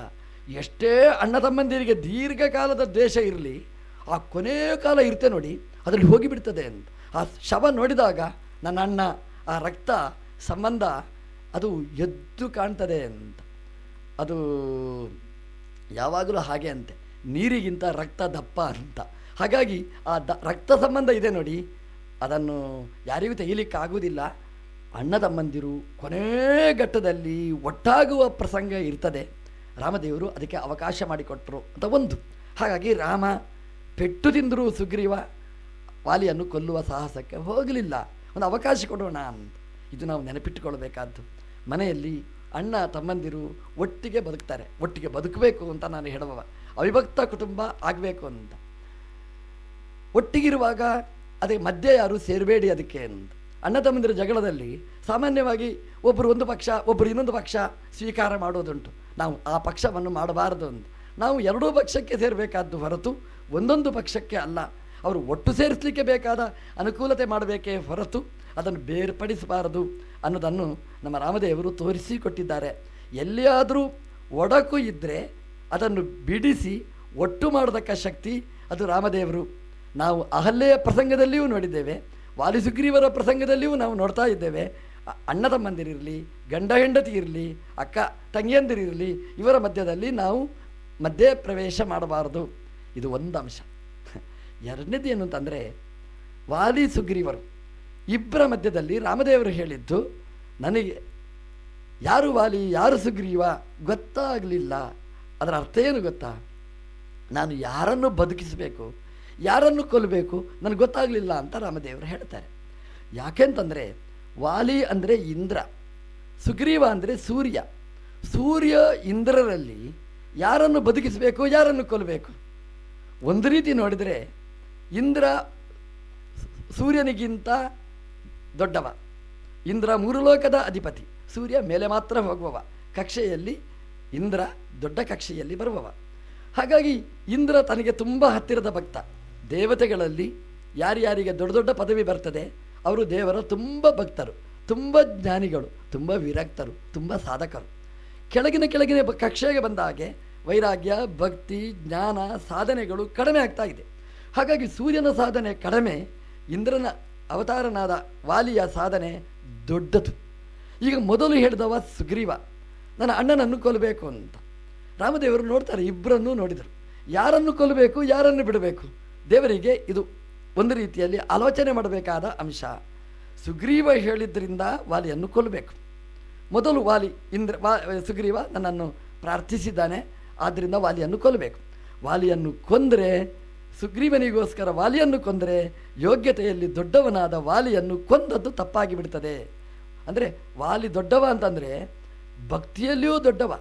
ಎಷ್ಟೇ ಅಣ್ಣ ತಮ್ಮಂದಿರಿಗೆ ದೀರ್ಘಕಾಲದ ದ್ವೇಷ ಇರಲಿ, ಆ ಕೊನೆಯ ಕಾಲ ಇರುತ್ತೆ ನೋಡಿ, ಅದರಲ್ಲಿ ಹೋಗಿಬಿಡ್ತದೆ ಅಂತ. ಆ ಶವ ನೋಡಿದಾಗ ನನ್ನ ಅಣ್ಣ, ಆ ರಕ್ತ, ಸಂಬಂಧ ಅದು ಎದ್ದು ಕಾಣ್ತದೆ ಅಂತ. ಅದು ಯಾವಾಗಲೂ ಹಾಗೆ ಅಂತೆ. ನೀರಿಗಿಂತ ರಕ್ತ ದಪ್ಪ ಅಂತ. ಹಾಗಾಗಿ ಆ ದ, ರಕ್ತ ಸಂಬಂಧ ಇದೆ ನೋಡಿ. ಅದನ್ನು ಯಾರಿಗೂ ತೆಗಿಲಿಕ್ಕಾಗುವುದಿಲ್ಲ. ಅಣ್ಣ ತಮ್ಮಂದಿರು ಕೊನೇ ಘಟ್ಟದಲ್ಲಿ ಒಟ್ಟಾಗುವ ಪ್ರಸಂಗ ಇರ್ತದೆ. ರಾಮದೇವರು ಅದಕ್ಕೆ ಅವಕಾಶ ಮಾಡಿಕೊಟ್ಟರು ಅಂತ ಒಂದು. ಹಾಗಾಗಿ ರಾಮ ಪೆಟ್ಟು ತಿಂದರೂ ಸುಗ್ರೀವ ವಾಲಿಯನ್ನು ಕೊಲ್ಲುವ ಸಾಹಸಕ್ಕೆ ಹೋಗಲಿಲ್ಲ. ಒಂದು ಅವಕಾಶ ಕೊಡೋಣ ಅಂತ. ಇದು ನಾವು ನೆನಪಿಟ್ಟುಕೊಳ್ಬೇಕಾದ್ದು. ಮನೆಯಲ್ಲಿ ಅಣ್ಣ ತಮ್ಮಂದಿರು ಒಟ್ಟಿಗೆ ಬದುಕ್ತಾರೆ. ಒಟ್ಟಿಗೆ ಬದುಕಬೇಕು ಅಂತ ನಾನು ಹೇಳುವವ. ಅವಿಭಕ್ತ ಕುಟುಂಬ ಆಗಬೇಕು ಅಂತ. ಒಟ್ಟಿಗಿರುವಾಗ ಅದೇ ಮಧ್ಯೆ ಯಾರು ಸೇರಬೇಡಿ ಅದಕ್ಕೆ ಅಂತ. ಅಣ್ಣ ತಮ್ಮಂದಿರ ಜಗಳದಲ್ಲಿ ಸಾಮಾನ್ಯವಾಗಿ ಒಬ್ಬರು ಒಂದು ಪಕ್ಷ ಒಬ್ಬರು ಇನ್ನೊಂದು ಪಕ್ಷ ಸ್ವೀಕಾರ ಮಾಡೋದುಂಟು ನಾವು ಆ ಪಕ್ಷವನ್ನು ಮಾಡಬಾರದು ಅಂತ. ನಾವು ಎರಡೂ ಪಕ್ಷಕ್ಕೆ ಸೇರಬೇಕಾದ್ದು ಹೊರತು ಒಂದೊಂದು ಪಕ್ಷಕ್ಕೆ ಅಲ್ಲ. ಅವರು ಒಟ್ಟು ಸೇರಿಸಲಿಕ್ಕೆ ಬೇಕಾದ ಅನುಕೂಲತೆ ಮಾಡಬೇಕೇ ಹೊರತು ಅದನ್ನು ಬೇರ್ಪಡಿಸಬಾರದು ಅನ್ನೋದನ್ನು ನಮ್ಮ ರಾಮದೇವರು ತೋರಿಸಿಕೊಟ್ಟಿದ್ದಾರೆ. ಎಲ್ಲಿಯಾದರೂ ಒಡಕು ಇದ್ದರೆ ಅದನ್ನು ಬಿಡಿಸಿ ಒಟ್ಟು ಮಾಡತಕ್ಕ ಶಕ್ತಿ ಅದು ರಾಮದೇವರು. ನಾವು ಅಹಲ್ಯೆಯ ಪ್ರಸಂಗದಲ್ಲಿಯೂ ನೋಡಿದ್ದೇವೆ, ವಾಲಿಸುಗ್ರೀವರ ಪ್ರಸಂಗದಲ್ಲಿಯೂ ನಾವು ನೋಡ್ತಾ ಇದ್ದೇವೆ. ಅಣ್ಣ ತಮ್ಮಂದಿರಿರಲಿ ಗಂಡ ಹೆಂಡತಿ ಇರಲಿ, ಅಕ್ಕ ತಂಗಿಯಂದಿರಿರಲಿ ಇವರ ಮಧ್ಯದಲ್ಲಿ ನಾವು ಮಧ್ಯೆ ಪ್ರವೇಶ ಮಾಡಬಾರದು. ಇದು ಒಂದು ಅಂಶ. ಎರಡನೇದು ಏನು ಅಂತಂದರೆ ವಾಲಿ ಸುಗ್ರೀವರು ಇಬ್ಬರ ಮಧ್ಯದಲ್ಲಿ ರಾಮದೇವರು ಹೇಳಿದ್ದು, ನನಗೆ ಯಾರು ವಾಲಿ, ಯಾರು ಸುಗ್ರೀವ ಗೊತ್ತಾಗಲಿಲ್ಲ. ಅದರ ಅರ್ಥ ಏನು ಗೊತ್ತಾ? ನಾನು ಯಾರನ್ನು ಬದುಕಿಸಬೇಕು, ಯಾರನ್ನು ಕೊಲ್ಲಬೇಕು ನನಗೆ ಗೊತ್ತಾಗಲಿಲ್ಲ ಅಂತ ರಾಮದೇವರು ಹೇಳ್ತಾರೆ. ಯಾಕೆಂತಂದರೆ, ವಾಲಿ ಅಂದರೆ ಇಂದ್ರ, ಸುಗ್ರೀವ ಅಂದರೆ ಸೂರ್ಯ. ಸೂರ್ಯ ಇಂದ್ರರಲ್ಲಿ ಯಾರನ್ನು ಬದುಕಿಸಬೇಕು, ಯಾರನ್ನು ಕೊಲ್ಲಬೇಕು? ಒಂದು ರೀತಿ ನೋಡಿದರೆ ಇಂದ್ರ ಸೂರ್ಯನಿಗಿಂತ ದೊಡ್ಡವ. ಇಂದ್ರ ಮೂರು ಲೋಕದ ಅಧಿಪತಿ. ಸೂರ್ಯ ಮೇಲೆ ಮಾತ್ರ ಹೋಗುವವ. ಕಕ್ಷೆಯಲ್ಲಿ ಇಂದ್ರ ದೊಡ್ಡ ಕಕ್ಷೆಯಲ್ಲಿ ಬರುವವ. ಹಾಗಾಗಿ ಇಂದ್ರ ತನಗೆ ತುಂಬ ಹತ್ತಿರದ ಭಕ್ತ. ದೇವತೆಗಳಲ್ಲಿ ಯಾರ್ಯಾರಿಗೆ ದೊಡ್ಡ ದೊಡ್ಡ ಪದವಿ ಬರ್ತದೆ, ಅವರು ದೇವರ ತುಂಬ ಭಕ್ತರು, ತುಂಬ ಜ್ಞಾನಿಗಳು, ತುಂಬ ವಿರಕ್ತರು, ತುಂಬ ಸಾಧಕರು. ಕೆಳಗಿನ ಕೆಳಗಿನ ಕಕ್ಷೆಗೆ ಬಂದ ಹಾಗೆ ವೈರಾಗ್ಯ, ಭಕ್ತಿ, ಜ್ಞಾನ, ಸಾಧನೆಗಳು ಕಡಿಮೆ ಆಗ್ತಾ ಇದೆ. ಹಾಗಾಗಿ ಸೂರ್ಯನ ಸಾಧನೆ ಕಡಿಮೆ, ಇಂದ್ರನ ಅವತಾರನಾದ ವಾಲಿಯ ಸಾಧನೆ ದೊಡ್ಡದು. ಈಗ ಮೊದಲು ಹೇಳಿದವ ಸುಗ್ರೀವ, ನನ್ನ ಅಣ್ಣನನ್ನು ಕೊಲ್ಲಬೇಕು ಅಂತ. ರಾಮದೇವರು ನೋಡ್ತಾರೆ ಇಬ್ಬರನ್ನೂ ನೋಡಿದರು. ಯಾರನ್ನು ಕೊಲ್ಲಬೇಕು, ಯಾರನ್ನು ಬಿಡಬೇಕು? ದೇವರಿಗೆ ಇದು ಒಂದು ರೀತಿಯಲ್ಲಿ ಆಲೋಚನೆ ಮಾಡಬೇಕಾದ ಅಂಶ. ಸುಗ್ರೀವ ಹೇಳಿದ್ರಿಂದ ವಾಲಿಯನ್ನು ಕೊಲ್ಲಬೇಕು. ಮೊದಲು ವಾಲಿ ಇಂದ್ರ, ವಾ, ಸುಗ್ರೀವ ನನ್ನನ್ನು ಪ್ರಾರ್ಥಿಸಿದ್ದಾನೆ ಆದ್ದರಿಂದ ವಾಲಿಯನ್ನು ಕೊಲ್ಲಬೇಕು. ವಾಲಿಯನ್ನು ಕೊಂದರೆ ಸುಗ್ರೀವನಿಗೋಸ್ಕರ ವಾಲಿಯನ್ನು ಕೊಂದರೆ ಯೋಗ್ಯತೆಯಲ್ಲಿ ದೊಡ್ಡವನಾದ ವಾಲಿಯನ್ನು ಕೊಂದದ್ದು ತಪ್ಪಾಗಿ ಬಿಡ್ತದೆ ಅಂದರೆ ವಾಲಿ ದೊಡ್ಡವ ಅಂತಂದರೆ ಭಕ್ತಿಯಲ್ಲಿಯೂ ದೊಡ್ಡವ.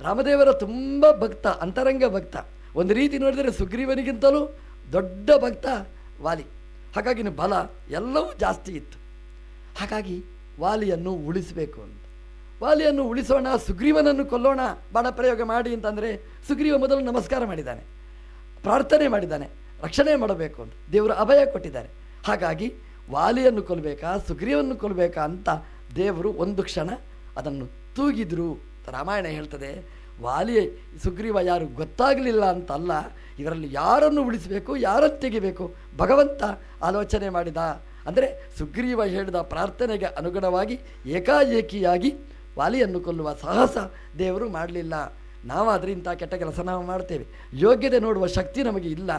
ರಾಮದೇವರ ತುಂಬ ಭಕ್ತ, ಅಂತರಂಗ ಭಕ್ತ. ಒಂದು ರೀತಿ ನೋಡಿದರೆ ಸುಗ್ರೀವನಿಗಿಂತಲೂ ದೊಡ್ಡ ಭಕ್ತ ವಾಲಿ. ಹಾಗಾಗಿ ಬಲ ಎಲ್ಲವೂ ಜಾಸ್ತಿ ಇತ್ತು. ಹಾಗಾಗಿ ವಾಲಿಯನ್ನು ಉಳಿಸಬೇಕು ಅಂತ. ವಾಲಿಯನ್ನು ಉಳಿಸೋಣ, ಸುಗ್ರೀವನನ್ನು ಕೊಲ್ಲೋಣ, ಬಾಣ ಪ್ರಯೋಗ ಮಾಡಿ ಅಂತಂದರೆ ಸುಗ್ರೀವ ಮೊದಲು ನಮಸ್ಕಾರ ಮಾಡಿದ್ದಾನೆ. ಪ್ರಾರ್ಥನೆ ಮಾಡಿದ್ದಾನೆ. ರಕ್ಷಣೆ ಮಾಡಬೇಕು ಅಂತ. ದೇವರು ಅಭಯ ಕೊಟ್ಟಿದ್ದಾರೆ. ಹಾಗಾಗಿ ವಾಲಿಯನ್ನು ಕೊಲ್ಲಬೇಕಾ ಸುಗ್ರೀವನ್ನು ಕೊಲ್ಲಬೇಕಾ ಅಂತ ದೇವರು ಒಂದು ಕ್ಷಣ ಅದನ್ನು ತೂಗಿದ್ರು ರಾಮಾಯಣ ಹೇಳ್ತದೆ. ವಾಲಿ ಸುಗ್ರೀವ ಯಾರು ಗೊತ್ತಾಗಲಿಲ್ಲ ಅಂತಲ್ಲ, ಇದರಲ್ಲಿ ಯಾರನ್ನು ಉಳಿಸಬೇಕು, ಯಾರನ್ನು ತೆಗಿಬೇಕು? ಭಗವಂತ ಆಲೋಚನೆ ಮಾಡಿದ. ಅಂದರೆ ಸುಗ್ರೀವ ಹೇಳಿದ ಪ್ರಾರ್ಥನೆಗೆ ಅನುಗುಣವಾಗಿ ಏಕಾಏಕಿಯಾಗಿ ವಾಲಿಯನ್ನು ಕೊಲ್ಲುವ ಸಾಹಸ ದೇವರು ಮಾಡಲಿಲ್ಲ. ನಾವಾದರೆ ಇಂಥ ಕೆಟ್ಟ ಕೆಲಸ ನಾವು ಮಾಡ್ತೇವೆ. ಯೋಗ್ಯತೆ ನೋಡುವ ಶಕ್ತಿ ನಮಗೆ ಇಲ್ಲ.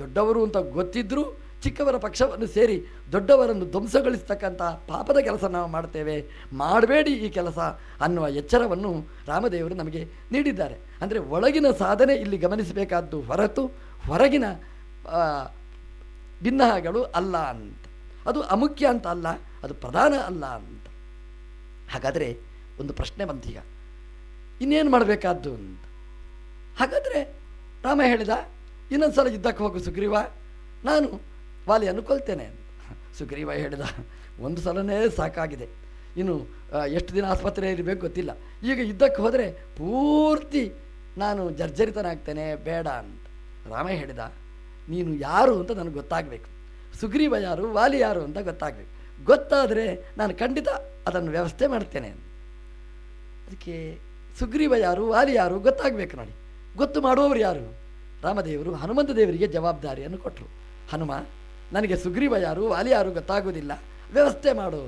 ದೊಡ್ಡವರು ಅಂತ ಗೊತ್ತಿದ್ದರೂ ಚಿಕ್ಕವರ ಪಕ್ಷವನ್ನು ಸೇರಿ ದೊಡ್ಡವರನ್ನು ಧ್ವಂಸಗೊಳಿಸ್ತಕ್ಕಂಥ ಪಾಪದ ಕೆಲಸ ನಾವು ಮಾಡ್ತೇವೆ. ಮಾಡಬೇಡಿ ಈ ಕೆಲಸ ಅನ್ನುವ ಎಚ್ಚರವನ್ನು ರಾಮದೇವರು ನಮಗೆ ನೀಡಿದ್ದಾರೆ. ಅಂದರೆ ಒಳಗಿನ ಸಾಧನೆ ಇಲ್ಲಿ ಗಮನಿಸಬೇಕಾದ್ದು ಹೊರತು ಹೊರಗಿನ ಭಿನ್ನಗಳು ಅಲ್ಲ ಅಂತ. ಅದು ಅಮುಖ್ಯ ಅಂತ ಅಲ್ಲ, ಅದು ಪ್ರಧಾನ ಅಲ್ಲ ಅಂತ. ಹಾಗಾದರೆ ಒಂದು ಪ್ರಶ್ನೆ ಬಂತೀಗ ಇನ್ನೇನು ಮಾಡಬೇಕಾದ್ದು ಅಂತ. ಹಾಗಾದರೆ ರಾಮ ಹೇಳಿದ ಇನ್ನೊಂದು ಸಲ ಯುದ್ಧಕ್ಕೆ ಹೋಗು ಸುಗ್ರೀವ, ನಾನು ವಾಲಿಯನ್ನು ಕೊಲ್ತೇನೆ ಸುಗ್ರೀವ ಹೇಳಿದ, ಒಂದು ಸಲನೇ ಸಾಕಾಗಿದೆ. ಇನ್ನು ಎಷ್ಟು ದಿನ ಆಸ್ಪತ್ರೆ ಇರಬೇಕು ಗೊತ್ತಿಲ್ಲ. ಈಗ ಯುದ್ಧಕ್ಕೆ ಹೋದರೆ ಪೂರ್ತಿ ನಾನು ಜರ್ಜರಿತನಾಗ್ತೇನೆ, ಬೇಡ ಅಂತ. ರಾಮ ಹೇಳಿದ, ನೀನು ಯಾರು ಅಂತ ನನಗೆ ಗೊತ್ತಾಗಬೇಕು. ಸುಗ್ರೀವ ಯಾರು, ವಾಲಿ ಯಾರು ಅಂತ ಗೊತ್ತಾಗಬೇಕು. ಗೊತ್ತಾದರೆ ನಾನು ಖಂಡಿತ ಅದನ್ನು ವ್ಯವಸ್ಥೆ ಮಾಡ್ತೇನೆ ಅದಕ್ಕೆ ಸುಗ್ರೀವ ಯಾರು ವಾಲಿ ಯಾರು ಗೊತ್ತಾಗಬೇಕು ನೋಡಿ. ಗೊತ್ತು ಮಾಡುವವರು ಯಾರು? ರಾಮದೇವರು ಹನುಮಂತ ದೇವರಿಗೆ ಜವಾಬ್ದಾರಿಯನ್ನು ಕೊಟ್ಟರು ಹನುಮ, ನನಗೆ ಸುಗ್ರೀವ ಯಾರು ವಾಲಿ ಯಾರು ಗೊತ್ತಾಗೋದಿಲ್ಲ ವ್ಯವಸ್ಥೆ ಮಾಡು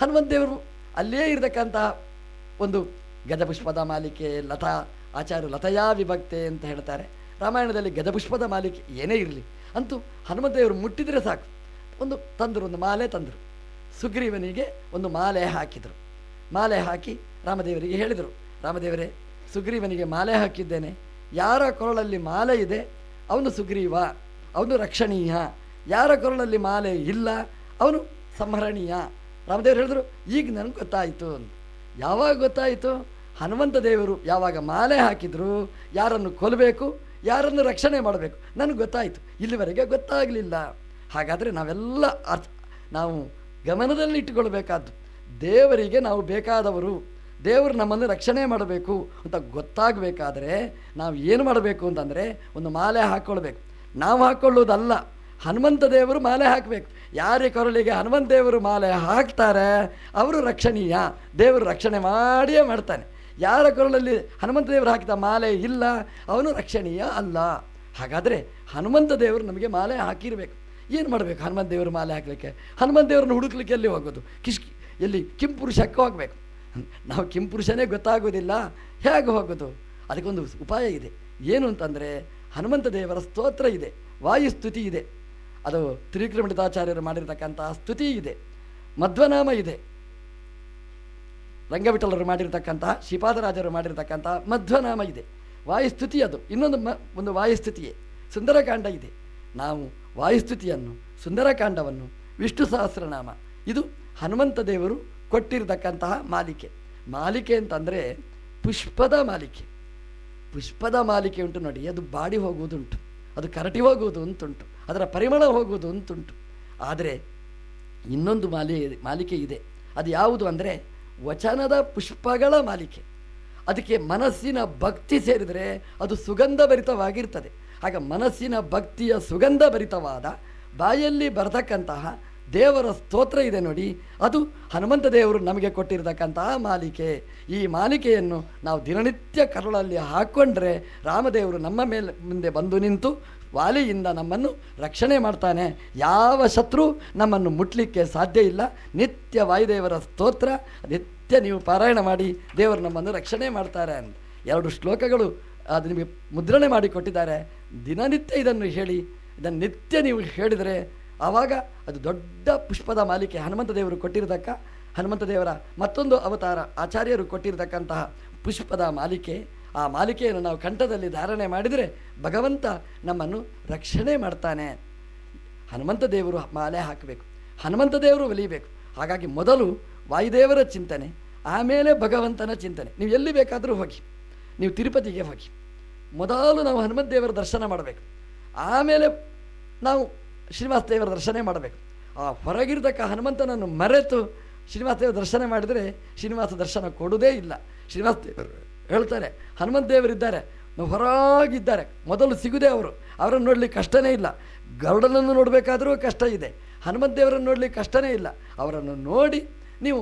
ಹನುಮಂತ ದೇವರು ಅಲ್ಲೇ ಇರತಕ್ಕಂತಹ ಒಂದು ಗಜಪುಷ್ಪದ ಮಾಲಿಕೆ, ಲತಾ, ಆಚಾರ್ಯ ಲತಯಾ ವಿಭಕ್ತೆ ಅಂತ ಹೇಳ್ತಾರೆ. ರಾಮಾಯಣದಲ್ಲಿ ಗಜಪುಷ್ಪದ ಮಾಲಿಕೆ ಏನೇ ಇರಲಿ, ಅಂತೂ ಹನುಮಂತ ದೇವರು ಮುಟ್ಟಿದರೆ ಸಾಕು. ಒಂದು ತಂದರು, ಒಂದು ಮಾಲೆ ತಂದರು. ಸುಗ್ರೀವನಿಗೆ ಒಂದು ಮಾಲೆ ಹಾಕಿದರು. ಮಾಲೆ ಹಾಕಿ ರಾಮದೇವರಿಗೆ ಹೇಳಿದರು. ರಾಮದೇವರೇ, ಸುಗ್ರೀವನಿಗೆ ಮಾಲೆ ಹಾಕಿದ್ದೇನೆ. ಯಾರ ಕೊರಳಲ್ಲಿ ಮಾಲೆ ಇದೆ, ಅವನು ಸುಗ್ರೀವ, ಅವನು ರಕ್ಷಣೀಯ. ಯಾರ ಕೊರಳಲ್ಲಿ ಮಾಲೆ ಇಲ್ಲ, ಅವನು ಸಂಹರಣೀಯ. ರಾಮದೇವರು ಹೇಳಿದ್ರು, ಈಗ ನನಗೆ ಗೊತ್ತಾಯಿತು ಅಂತ ಯಾವಾಗ ಗೊತ್ತಾಯಿತು? ಹನುಮಂತ ದೇವರು ಯಾವಾಗ ಮಾಲೆ ಹಾಕಿದ್ರು, ಯಾರನ್ನು ಕೊಲ್ಲಬೇಕು ಯಾರನ್ನು ರಕ್ಷಣೆ ಮಾಡಬೇಕು, ನನಗೆ ಗೊತ್ತಾಯಿತು. ಇಲ್ಲಿವರೆಗೆ ಗೊತ್ತಾಗಲಿಲ್ಲ. ಹಾಗಾದರೆ ನಾವೆಲ್ಲ ಅರ್ಥ, ನಾವು ಗಮನದಲ್ಲಿ ಇಟ್ಟುಕೊಳ್ಬೇಕಾದ್ದು ದೇವರಿಗೆ ನಾವು ಬೇಕಾದವರು. ದೇವರು ನಮ್ಮನ್ನು ರಕ್ಷಣೆ ಮಾಡಬೇಕು ಅಂತ ಗೊತ್ತಾಗಬೇಕಾದ್ರೆ ನಾವು ಏನು ಮಾಡಬೇಕು ಅಂತಂದರೆ ಒಂದು ಮಾಲೆ ಹಾಕ್ಕೊಳ್ಬೇಕು. ನಾವು ಹಾಕ್ಕೊಳ್ಳೋದಲ್ಲ, ಹನುಮಂತ ದೇವರು ಮಾಲೆ ಹಾಕಬೇಕು. ಯಾರೇ ಕೊರಳಿಗೆ ಹನುಮಂತ ದೇವರು ಮಾಲೆ ಹಾಕ್ತಾರೆ, ಅವರು ರಕ್ಷಣೀಯ, ದೇವರು ರಕ್ಷಣೆ ಮಾಡಿಯೇ ಮಾಡ್ತಾನೆ. ಯಾರ ಕೊರಳಲ್ಲಿ ಹನುಮಂತ ದೇವರು ಹಾಕಿದ ಮಾಲೆ ಇಲ್ಲ, ಅವನು ರಕ್ಷಣೀಯ ಅಲ್ಲ. ಹಾಗಾದರೆ ಹನುಮಂತ ದೇವರು ನಮಗೆ ಮಾಲೆ ಹಾಕಿರಬೇಕು. ಏನು ಮಾಡಬೇಕು ಹನುಮಂತ ದೇವರು ಮಾಲೆ ಹಾಕಲಿಕ್ಕೆ? ಹನುಮಂತ ದೇವರನ್ನು ಹುಡುಕ್ಲಿಕ್ಕೆ ಎಲ್ಲಿ ಹೋಗೋದು? ಕಿಶ್ ಎಲ್ಲಿ? ಕಿಂಪುರುಷಕ್ಕೆ ಹೋಗಬೇಕು. ನಾವು ಕಿಂಪುರುಷನೇ ಗೊತ್ತಾಗೋದಿಲ್ಲ ಹೇಗೆ ಹೋಗೋದು? ಅದಕ್ಕೊಂದು ಉಪಾಯ ಇದೆ. ಏನು ಅಂತಂದರೆ, ಹನುಮಂತ ದೇವರ ಸ್ತೋತ್ರ ಇದೆ. ವಾಯುಸ್ತುತಿ ಇದೆ. ಅದು ತ್ರಿಕೃಮಣಿತಾಚಾರ್ಯರು ಮಾಡಿರ್ತಕ್ಕಂಥ ಸ್ತುತಿ ಇದೆ. ಮಧ್ವನಾಮ ಇದೆ. ರಂಗವಿಠಲರು ಮಾಡಿರತಕ್ಕಂತಹ, ಶ್ರೀಪಾದರಾಜರು ಮಾಡಿರತಕ್ಕಂಥ ಮಧ್ವನಾಮ ಇದೆ. ವಾಯುಸ್ತುತಿ ಅದು. ಇನ್ನೊಂದು ಮ, ಒಂದು ವಾಯುಸ್ತುತಿಯೇ. ಸುಂದರಕಾಂಡ ಇದೆ. ನಾವು ವಾಯುಸ್ತುತಿಯನ್ನು, ಸುಂದರಕಾಂಡವನ್ನು, ವಿಷ್ಣು ಸಹಸ್ರನಾಮ. ಇದು ಹನುಮಂತ ದೇವರು ಕೊಟ್ಟಿರತಕ್ಕಂತಹ ಮಾಲಿಕೆ. ಮಾಲಿಕೆ ಅಂತಂದರೆ ಪುಷ್ಪದ ಮಾಲಿಕೆ. ಪುಷ್ಪದ ಮಾಲಿಕೆ ಉಂಟು ನೋಡಿ, ಅದು ಬಾಡಿ ಹೋಗುವುದುಂಟು, ಅದು ಕರಟಿ ಹೋಗುವುದು ಅಂತುಂಟು ಅದರ ಪರಿಮಳ ಹೋಗುವುದು ಅಂತುಂಟು ಆದರೆ ಇನ್ನೊಂದು ಮಾಲಿ, ಮಾಲಿಕೆ ಇದೆ. ಅದು ಯಾವುದು ಅಂದರೆ ವಚನದ ಪುಷ್ಪಗಳ ಮಾಲಿಕೆ. ಅದಕ್ಕೆ ಮನಸ್ಸಿನ ಭಕ್ತಿ ಸೇರಿದರೆ ಅದು ಸುಗಂಧಭರಿತವಾಗಿರ್ತದೆ. ಆಗ ಮನಸ್ಸಿನ ಭಕ್ತಿಯ ಸುಗಂಧಭರಿತವಾದ ಬಾಯಲ್ಲಿ ಬರತಕ್ಕಂತಹ ದೇವರ ಸ್ತೋತ್ರ ಇದೆ ನೋಡಿ. ಅದು ಹನುಮಂತ ದೇವರು ನಮಗೆ ಕೊಟ್ಟಿರತಕ್ಕಂತಹ ಮಾಲಿಕೆ. ಈ ಮಾಲಿಕೆಯನ್ನು ನಾವು ದಿನನಿತ್ಯ ಕರುಳಲ್ಲಿ ಹಾಕ್ಕೊಂಡ್ರೆ ರಾಮದೇವರು ನಮ್ಮ ಮೇಲೆ ಮುಂದೆ ಬಂದು ನಿಂತು ವಾಲಿಯಿಂದ ನಮ್ಮನ್ನು ರಕ್ಷಣೆ ಮಾಡ್ತಾನೆ. ಯಾವ ಶತ್ರು ನಮ್ಮನ್ನು ಮುಟ್ಲಿಕ್ಕೆ ಸಾಧ್ಯ ಇಲ್ಲ. ನಿತ್ಯ ವಾಯುದೇವರ ಸ್ತೋತ್ರ, ನಿತ್ಯ ನೀವು ಪಾರಾಯಣ ಮಾಡಿ ದೇವರು ನಮ್ಮನ್ನು ರಕ್ಷಣೆ ಮಾಡ್ತಾರೆ ಅಂತ. ಎರಡು ಶ್ಲೋಕಗಳು ಅದು ನಿಮಗೆ ಮುದ್ರಣೆ ಮಾಡಿಕೊಟ್ಟಿದ್ದಾರೆ. ದಿನನಿತ್ಯ ಇದನ್ನು ಹೇಳಿ, ಇದನ್ನು ನಿತ್ಯ ನೀವು ಹೇಳಿದರೆ ಆವಾಗ ಅದು ದೊಡ್ಡ ಪುಷ್ಪದ ಮಾಲಿಕೆ ಹನುಮಂತ ದೇವರು ಕೊಟ್ಟಿರತಕ್ಕ, ಹನುಮಂತ ದೇವರ ಮತ್ತೊಂದು ಅವತಾರ ಆಚಾರ್ಯರು ಕೊಟ್ಟಿರತಕ್ಕಂತಹ ಪುಷ್ಪದ ಮಾಲಿಕೆ. ಆ ಮಾಲಿಕೆಯನ್ನು ನಾವು ಕಂಠದಲ್ಲಿ ಧಾರಣೆ ಮಾಡಿದರೆ ಭಗವಂತ ನಮ್ಮನ್ನು ರಕ್ಷಣೆ ಮಾಡ್ತಾನೆ. ಹನುಮಂತ ದೇವರು ಮಾಲೆ ಹಾಕಬೇಕು, ಹನುಮಂತ ದೇವರು ಒಲಿಯಬೇಕು ಹಾಗಾಗಿ ಮೊದಲು ವಾಯುದೇವರ ಚಿಂತನೆ, ಆಮೇಲೆ ಭಗವಂತನ ಚಿಂತನೆ. ನೀವು ಎಲ್ಲಿ ಬೇಕಾದರೂ ಹೋಗಿ, ನೀವು ತಿರುಪತಿಗೆ ಹೋಗಿ. ಮೊದಲು ನಾವು ಹನುಮಂತ ದೇವರ ದರ್ಶನ ಮಾಡಬೇಕು. ಆಮೇಲೆ ನಾವು ಶ್ರೀನಿವಾಸ ದೇವರ ದರ್ಶನ ಮಾಡಬೇಕು. ಆ ಹೊರಗಿರ್ತಕ್ಕ ಹನುಮಂತನನ್ನು ಮರೆತು ಶ್ರೀನಿವಾಸ ದೇವರ ದರ್ಶನ ಮಾಡಿದರೆ ಶ್ರೀನಿವಾಸ ದರ್ಶನ ಕೊಡುವುದೇ ಇಲ್ಲ. ಶ್ರೀನಿವಾಸ ದೇವರು ಹೇಳ್ತಾರೆ, ಹನುಮಂತ ದೇವರಿದ್ದಾರೆ ಹೊರಗಿದ್ದಾರೆ, ಮೊದಲು ಸಿಗುದೇ ಅವರು, ಅವರನ್ನು ನೋಡಲಿಕ್ಕೆ ಕಷ್ಟನೇ ಇಲ್ಲ. ಗರುಡನನ್ನು ನೋಡಬೇಕಾದರೂ ಕಷ್ಟ ಇದೆ, ಹನುಮಂತ ದೇವರನ್ನು ನೋಡಲಿಕ್ಕೆ ಕಷ್ಟನೇ ಇಲ್ಲ. ಅವರನ್ನು ನೋಡಿ ನೀವು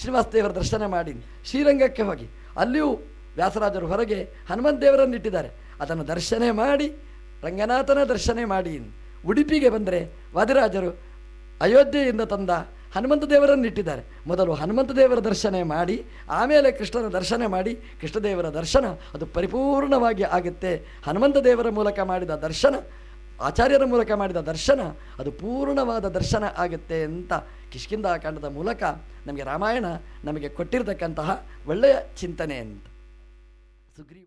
ಶ್ರೀನಿವಾಸ ದೇವರ ದರ್ಶನ ಮಾಡಿ, ಶ್ರೀರಂಗಕ್ಕೆ ಹೋಗಿ, ಅಲ್ಲಿಯೂ ವ್ಯಾಸರಾಜರು ಹೊರಗೆ ಹನುಮಂತ ದೇವರನ್ನು ಇಟ್ಟಿದ್ದಾರೆ ಅದನ್ನು ದರ್ಶನ ಮಾಡಿ ರಂಗನಾಥನ ದರ್ಶನ ಮಾಡಿ ಉಡುಪಿಗೆ ಬಂದರೆ ವಾದಿರಾಜರು ಅಯೋಧ್ಯೆಯಿಂದ ತಂದ ಹನುಮಂತ ದೇವರನ್ನು ಇಟ್ಟಿದ್ದಾರೆ. ಮೊದಲು ಹನುಮಂತ ದೇವರ ದರ್ಶನ ಮಾಡಿ, ಆಮೇಲೆ ಕೃಷ್ಣನ ದರ್ಶನ ಮಾಡಿ ಕೃಷ್ಣದೇವರ ದರ್ಶನ ಅದು ಪರಿಪೂರ್ಣವಾಗಿ ಆಗುತ್ತೆ. ಹನುಮಂತ ದೇವರ ಮೂಲಕ ಮಾಡಿದ ದರ್ಶನ, ಆಚಾರ್ಯರ ಮೂಲಕ ಮಾಡಿದ ದರ್ಶನ ಅದು ಪೂರ್ಣವಾದ ದರ್ಶನ ಆಗುತ್ತೆ ಅಂತ ಕಿಷ್ಕಿಂದ ಕಾಂಡದ ಮೂಲಕ ನಮಗೆ ರಾಮಾಯಣ ನಮಗೆ ಕೊಟ್ಟಿರತಕ್ಕಂತಹ ಒಳ್ಳೆಯ ಚಿಂತನೆ ಅಂತ. ಸುಗ್ರೀವ